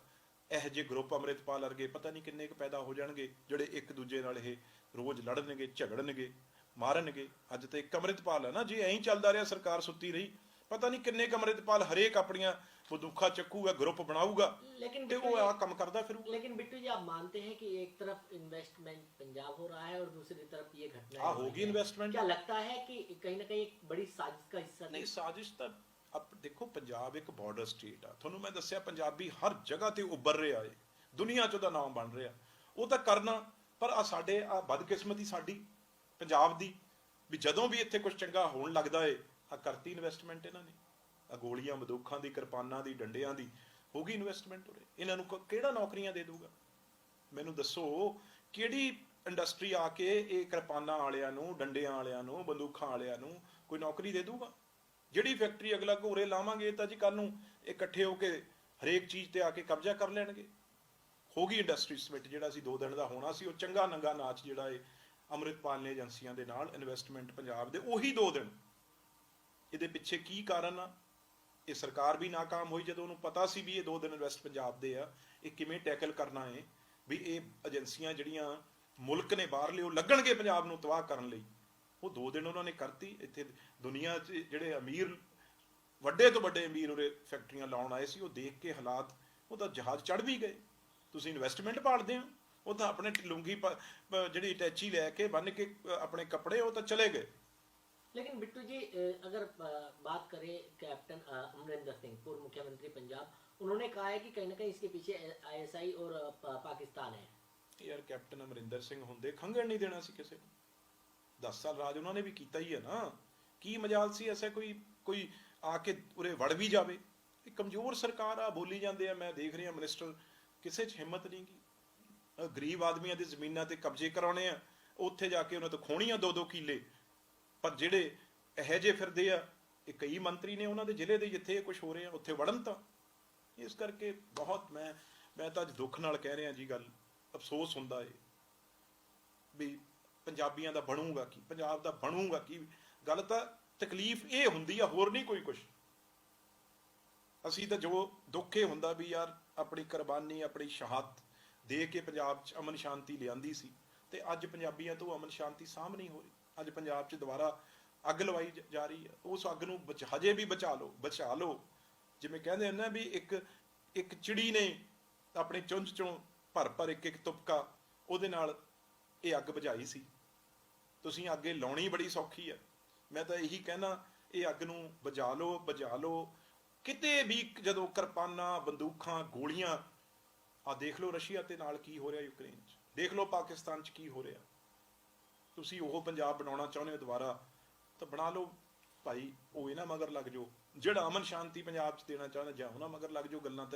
ਇਹ ਜੇ ਗਰੁੱਪ ਅੰਮ੍ਰਿਤਪਾਲ ਵਰਗੇ ਪਤਾ ਨਹੀਂ ਕਿੰਨੇ ਕੁ ਪੈਦਾ ਹੋ ਜਾਣਗੇ ਜਿਹੜੇ ਇੱਕ ਦੂਜੇ ਨਾਲ ਇਹ ਰੋਜ਼ ਲੜਨਗੇ ਝਗੜਨਗੇ ਮਾਰਨਗੇ ਅੱਜ ਤੇ ਇੱਕ ਅੰਮ੍ਰਿਤਪਾਲ ਹੈ ਨਾ ਜੇ ਐਂ ਹੀ ਚੱਲਦਾ ਰਿਹਾ ਸਰਕਾਰ ਸੁੱਤੀ ਰਹੀ ਪਤਾ ਨਹੀਂ ਕਿੰਨੇ ਕੁ ਅੰਮ੍ਰਿਤਪਾਲ ਹਰੇਕ ਆਪਣੀਆਂ ਬੰਦੂਕਾਂ ਚੱਕੂਗਾ ਗਰੁੱਪ ਬਣਾਊਗਾ लेकिन ਤੇ बिट्टू ਉਹ जी- ਆ ਕੰਮ ਕਰਦਾ ਫਿਰੂਗਾ लेकिन बिट्टू जी आप मानते हैं कि एक तरफ इन्वेस्टमेंट पंजाब हो रहा है और दूसरी तरफ ये घटना हाँ, होगी investment। क्या लगता है कि कहीं ना कहीं एक बड़ी साजिश का हिस्सा ਨਹੀਂ ਸਾਜ਼ਿਸ਼ ਤਾਂ ਆਪ ਦੇਖੋ ਪੰਜਾਬ ਇੱਕ ਬਾਰਡਰ ਸਟੇਟ ਆ। ਤੁਹਾਨੂੰ ਮੈਂ ਦੱਸਿਆ ਪੰਜਾਬੀ ਹਰ ਜਗ੍ਹਾ ਤੇ ਉੱਭਰ ਰਿਹਾ ਏ। ਦੁਨੀਆ 'ਚ ਉਹਦਾ ਨਾਮ ਬਣ ਰਿਹਾ। ਉਹ ਤਾਂ ਕਰਨਾ, ਪਰ ਆ ਸਾਡੇ ਆ ਬਦਕਿਸਮਤੀ ਸਾਡੀ, ਪੰਜਾਬ ਦੀ, ਵੀ ਜਦੋਂ ਵੀ ਇੱਥੇ ਕੁਝ ਚੰਗਾ ਹੋਣ ਲੱਗਦਾ ਏ ਆ ਕਰਤੀ ਇਨਵੈਸਟਮੈਂਟ ਇਹਨਾਂ ਨੇ। ਆ ਗੋਲੀਆਂ ਬੰਦੂਕਾਂ ਦੀ, ਕਿਰਪਾਨਾਂ ਦੀ, ਡੰਡਿਆਂ ਦੀ, ਹੋ ਗਈ ਇਨਵੈਸਟਮੈਂਟ ਉਰੇ। ਇਹਨਾਂ ਨੂੰ ਕਿਹੜਾ ਨੌਕਰੀਆਂ ਦੇ ਦੂਗਾ ਮੈਨੂੰ ਦੱਸੋ, ਕਿਹੜੀ ਇੰਡਸਟਰੀ ਆ ਕੇ ਇਹ ਕਿਰਪਾਨਾਂ ਵਾਲਿਆਂ ਨੂੰ, ਡੰਡਿਆਂ ਵਾਲਿਆਂ ਨੂੰ ਬੰਦੂਕਾਂ ਵਾਲਿਆਂ ਨੂੰ ਕੋਈ ਨੌਕਰੀ ਦੇ ਦੂਗਾ ਜਿਹੜੀ ਫੈਕਟਰੀ ਅਗਲਾ ਘੋਰੇ ਲਾਵਾਂਗੇ ਤਾਂ ਜੀ ਕੱਲ ਨੂੰ ਇਕੱਠੇ ਹੋ ਕੇ ਹਰੇਕ ਚੀਜ਼ ਤੇ ਆ ਕੇ ਕਬਜ਼ਾ ਕਰ ਲੈਣਗੇ। ਹੋ ਗਈ ਇੰਡਸਟਰੀ ਸਮਿਟ ਜਿਹੜਾ ਸੀ 2 ਦਿਨ ਦਾ ਹੋਣਾ ਸੀ, ਉਹ ਚੰਗਾ ਨੰਗਾ ਨਾਚ ਜਿਹੜਾ ਇਹ ਅੰਮ੍ਰਿਤਪਾਲ ਨੇ ਏਜੰਸੀਆਂ ਦੇ ਨਾਲ ਇਨਵੈਸਟਮੈਂਟ ਪੰਜਾਬ ਦੇ, ਉਹੀ 2 ਦਿਨ। ਇਹਦੇ ਪਿੱਛੇ ਕੀ ਕਾਰਨ ਆ? ਇਹ ਸਰਕਾਰ ਵੀ ਨਾਕਾਮ ਹੋਈ ਜਦੋਂ ਉਹਨੂੰ ਪਤਾ ਸੀ ਵੀ ਇਹ 2 ਦਿਨ ਇਨਵੈਸਟ ਪੰਜਾਬ ਦੇ ਆ, ਇਹ ਕਿਵੇਂ ਟੈਕਲ ਕਰਨਾ ਏ, ਵੀ ਇਹ ਏਜੰਸੀਆਂ ਜਿਹੜੀਆਂ ਮੁਲਕ ਨੇ ਬਾਹਰਲੇ ਉਹ ਲੱਗਣਗੇ ਪੰਜਾਬ ਨੂੰ ਤਬਾਹ ਕਰਨ ਲਈ। ਉਹ 2 ਦਿਨ ਉਹਨਾਂ ਨੇ ਕਰਤੀ ਇੱਥੇ ਦੁਨੀਆ 'ਚ ਜਿਹੜੇ ਅਮੀਰ ਵੱਡੇ ਤੋਂ ਵੱਡੇ ਅਮੀਰ ਉਰੇ ਫੈਕਟਰੀਆਂ ਲਾਉਣ ਆਏ ਸੀ ਉਹ ਦੇਖ ਕੇ ਹਾਲਾਤ ਉਹ ਤਾਂ ਜਹਾਜ਼ ਚੜ ਵੀ ਗਏ ਤੁਸੀਂ ਇਨਵੈਸਟਮੈਂਟ ਪਾੜਦੇ ਹੋ ਉਹ ਤਾਂ ਆਪਣੇ ਲੁੰਗੀ ਪ- ਪ- ਜਿਹੜੀ ਅਟੈਚੀ ਲੈ ਕੇ ਬੰਨ ਕੇ ਅ, ਆਪਣੇ ਕੱਪੜੇ ਉਹ ਤਾਂ ਚਲੇ ਗਏ लेकिन बिट्टू जी अ, अगर अ, बात करें कैप्टन अ, अमरिंदर सिंह पूर्व मुख्यमंत्री पंजाब उन्होंने कहा है कि कहीं ना कहीं इसके पीछे आईएसआई और अ, पा- पाकिस्तान है ਯਾਰ ਕੈਪਟਨ ਅਮਰਿੰਦਰ ਸਿੰਘ ਹੁੰਦੇ ਖੰਗਣ ਨਹੀਂ ਦੇਣਾ ਸੀ ਕਿਸੇ ਨੂੰ 10 ਸਾਲ ਰਾਜ ਉਹਨਾਂ ਨੇ ਵੀ ਕੀਤਾ ਹੀ ਹੈ ਨਾ। ਕੀ ਮਜਾਲ ਸੀ ਐਸਾ ਕੋਈ ਕੋਈ ਆ ਕੇ ਉਰੇ ਵੜ ਵੀ ਜਾਵੇ? ਇਹ ਕਮਜ਼ੋਰ ਸਰਕਾਰ ਆ, ਬੋਲੀ ਜਾਂਦੇ ਆ। ਮੈਂ ਦੇਖ ਰਿਹਾ ਮਿਨਿਸਟਰ ਕਿਸੇ 'ਚ ਹਿੰਮਤ ਨਹੀਂ ਗੀ। ਗਰੀਬ ਆਦਮੀਆਂ ਦੀ ਜ਼ਮੀਨਾਂ ਤੇ ਕਬਜ਼ੇ ਕਰਾਉਣੇ ਆ। ਉੱਥੇ ਜਾ ਕੇ ਉਹਨਾਂ ਤੋਂ ਖੋਣੀਆਂ ਦੋ ਦੋ ਕਿੱਲੇ। ਪਰ ਜਿਹੜੇ ਇਹੋ ਜਿਹੇ ਫਿਰਦੇ ਆ, ਇਹ ਕਈ ਮੰਤਰੀ ਨੇ ਉਹਨਾਂ ਦੇ ਜ਼ਿਲ੍ਹੇ ਦੇ ਜਿੱਥੇ ਇਹ ਕੁਝ ਹੋ ਰਿਹਾ, ਉੱਥੇ ਵੜਨ ਤਾਂ। ਇਸ ਕਰਕੇ ਬਹੁਤ ਮੈਂ ਮੈਂ ਤਾਂ ਅੱਜ ਦੁੱਖ ਨਾਲ ਕਹਿ ਰਿਹਾ ਜੀ ਗੱਲ। ਅਫਸੋਸ ਹੁੰਦਾ ਏ। ਵੀ ਪੰਜਾਬੀਆਂ ਦਾ ਬਣੂਗਾ ਕੀ, ਪੰਜਾਬ ਦਾ ਬਣੂਗਾ ਕੀ? ਗੱਲ ਤਾਂ ਤਕਲੀਫ ਇਹ ਹੁੰਦੀ ਆ, ਹੋਰ ਨਹੀਂ ਕੋਈ ਕੁਝ ਅਸੀਂ ਤਾਂ ਜੋ ਦੁੱਖ ਇਹ ਹੁੰਦਾ ਵੀ ਯਾਰ ਆਪਣੀ ਕੁਰਬਾਨੀ, ਆਪਣੀ ਸ਼ਹਾਦਤ ਦੇ ਕੇ ਪੰਜਾਬ 'ਚ ਅਮਨ ਸ਼ਾਂਤੀ ਲਿਆਂਦੀ ਸੀ ਤੇ ਅੱਜ ਪੰਜਾਬੀਆਂ ਤੋਂ ਅਮਨ ਸ਼ਾਂਤੀ ਸਾਂਭ ਨਹੀਂ ਹੋ ਰਹੀ। ਅੱਜ ਪੰਜਾਬ 'ਚ ਦੁਬਾਰਾ ਅੱਗ ਲਵਾਈ ਜਾ ਰਹੀ ਹੈ। ਉਸ ਅੱਗ ਨੂੰ ਬਚ- ਹਜੇ ਵੀ ਬਚਾ ਲਓ ਬਚਾ ਲਓ। ਜਿਵੇਂ ਕਹਿੰਦੇ ਨੇ ਨਾ ਵੀ ਇੱਕ ਇੱਕ ਚਿੜੀ ਨੇ ਆਪਣੇ ਚੁੰਝ ਚੋਂ ਭਰ ਭਰ ਇੱਕ ਇੱਕ ਤੁਪਕਾ ਉਹਦੇ ਨਾਲ ਇਹ ਅੱਗ ਬੁਝਾਈ ਸੀ। ਤੁਸੀਂ ਅੱਗੇ ਲਾਉਣੀ ਬੜੀ ਸੌਖੀ ਹੈ ਮੈਂ ਤਾਂ ਇਹੀ ਕਹਿਣਾ, ਇਹ ਅੱਗ ਨੂੰ ਬੁਝਾ ਲਓ ਬੁਝਾ ਲਓ। ਕਿਤੇ ਵੀ ਜਦੋਂ ਕਿਰਪਾਨਾਂ, ਬੰਦੂਕਾਂ, ਗੋਲੀਆਂ ਆ ਦੇਖ ਲਓ ਰਸ਼ੀਆ ਤੇ ਨਾਲ ਕੀ ਹੋ ਰਿਹਾ ਯੂਕਰੇਨ 'ਚ। ਦੇਖ ਲਓ ਪਾਕਿਸਤਾਨ 'ਚ ਕੀ ਹੋ ਰਿਹਾ। ਤੁਸੀਂ ਉਹ ਪੰਜਾਬ ਬਣਾਉਣਾ ਚਾਹੁੰਦੇ ਹੋ ਦੁਬਾਰਾ, ਤਾਂ ਬਣਾ ਲਓ। ਭਾਈ, ਉਹ ਇਹਨਾਂ ਮਗਰ ਲੱਗ ਜਾਓ। ਜਿਹੜਾ ਅਮਨ ਸ਼ਾਂਤੀ ਪੰਜਾਬ 'ਚ ਦੇਣਾ ਚਾਹੁੰਦਾ, ਜਾਂ ਉਹਨਾਂ ਮਗਰ ਲੱਗ ਜਾਓ ਗੱਲਾਂ ਤਾਂ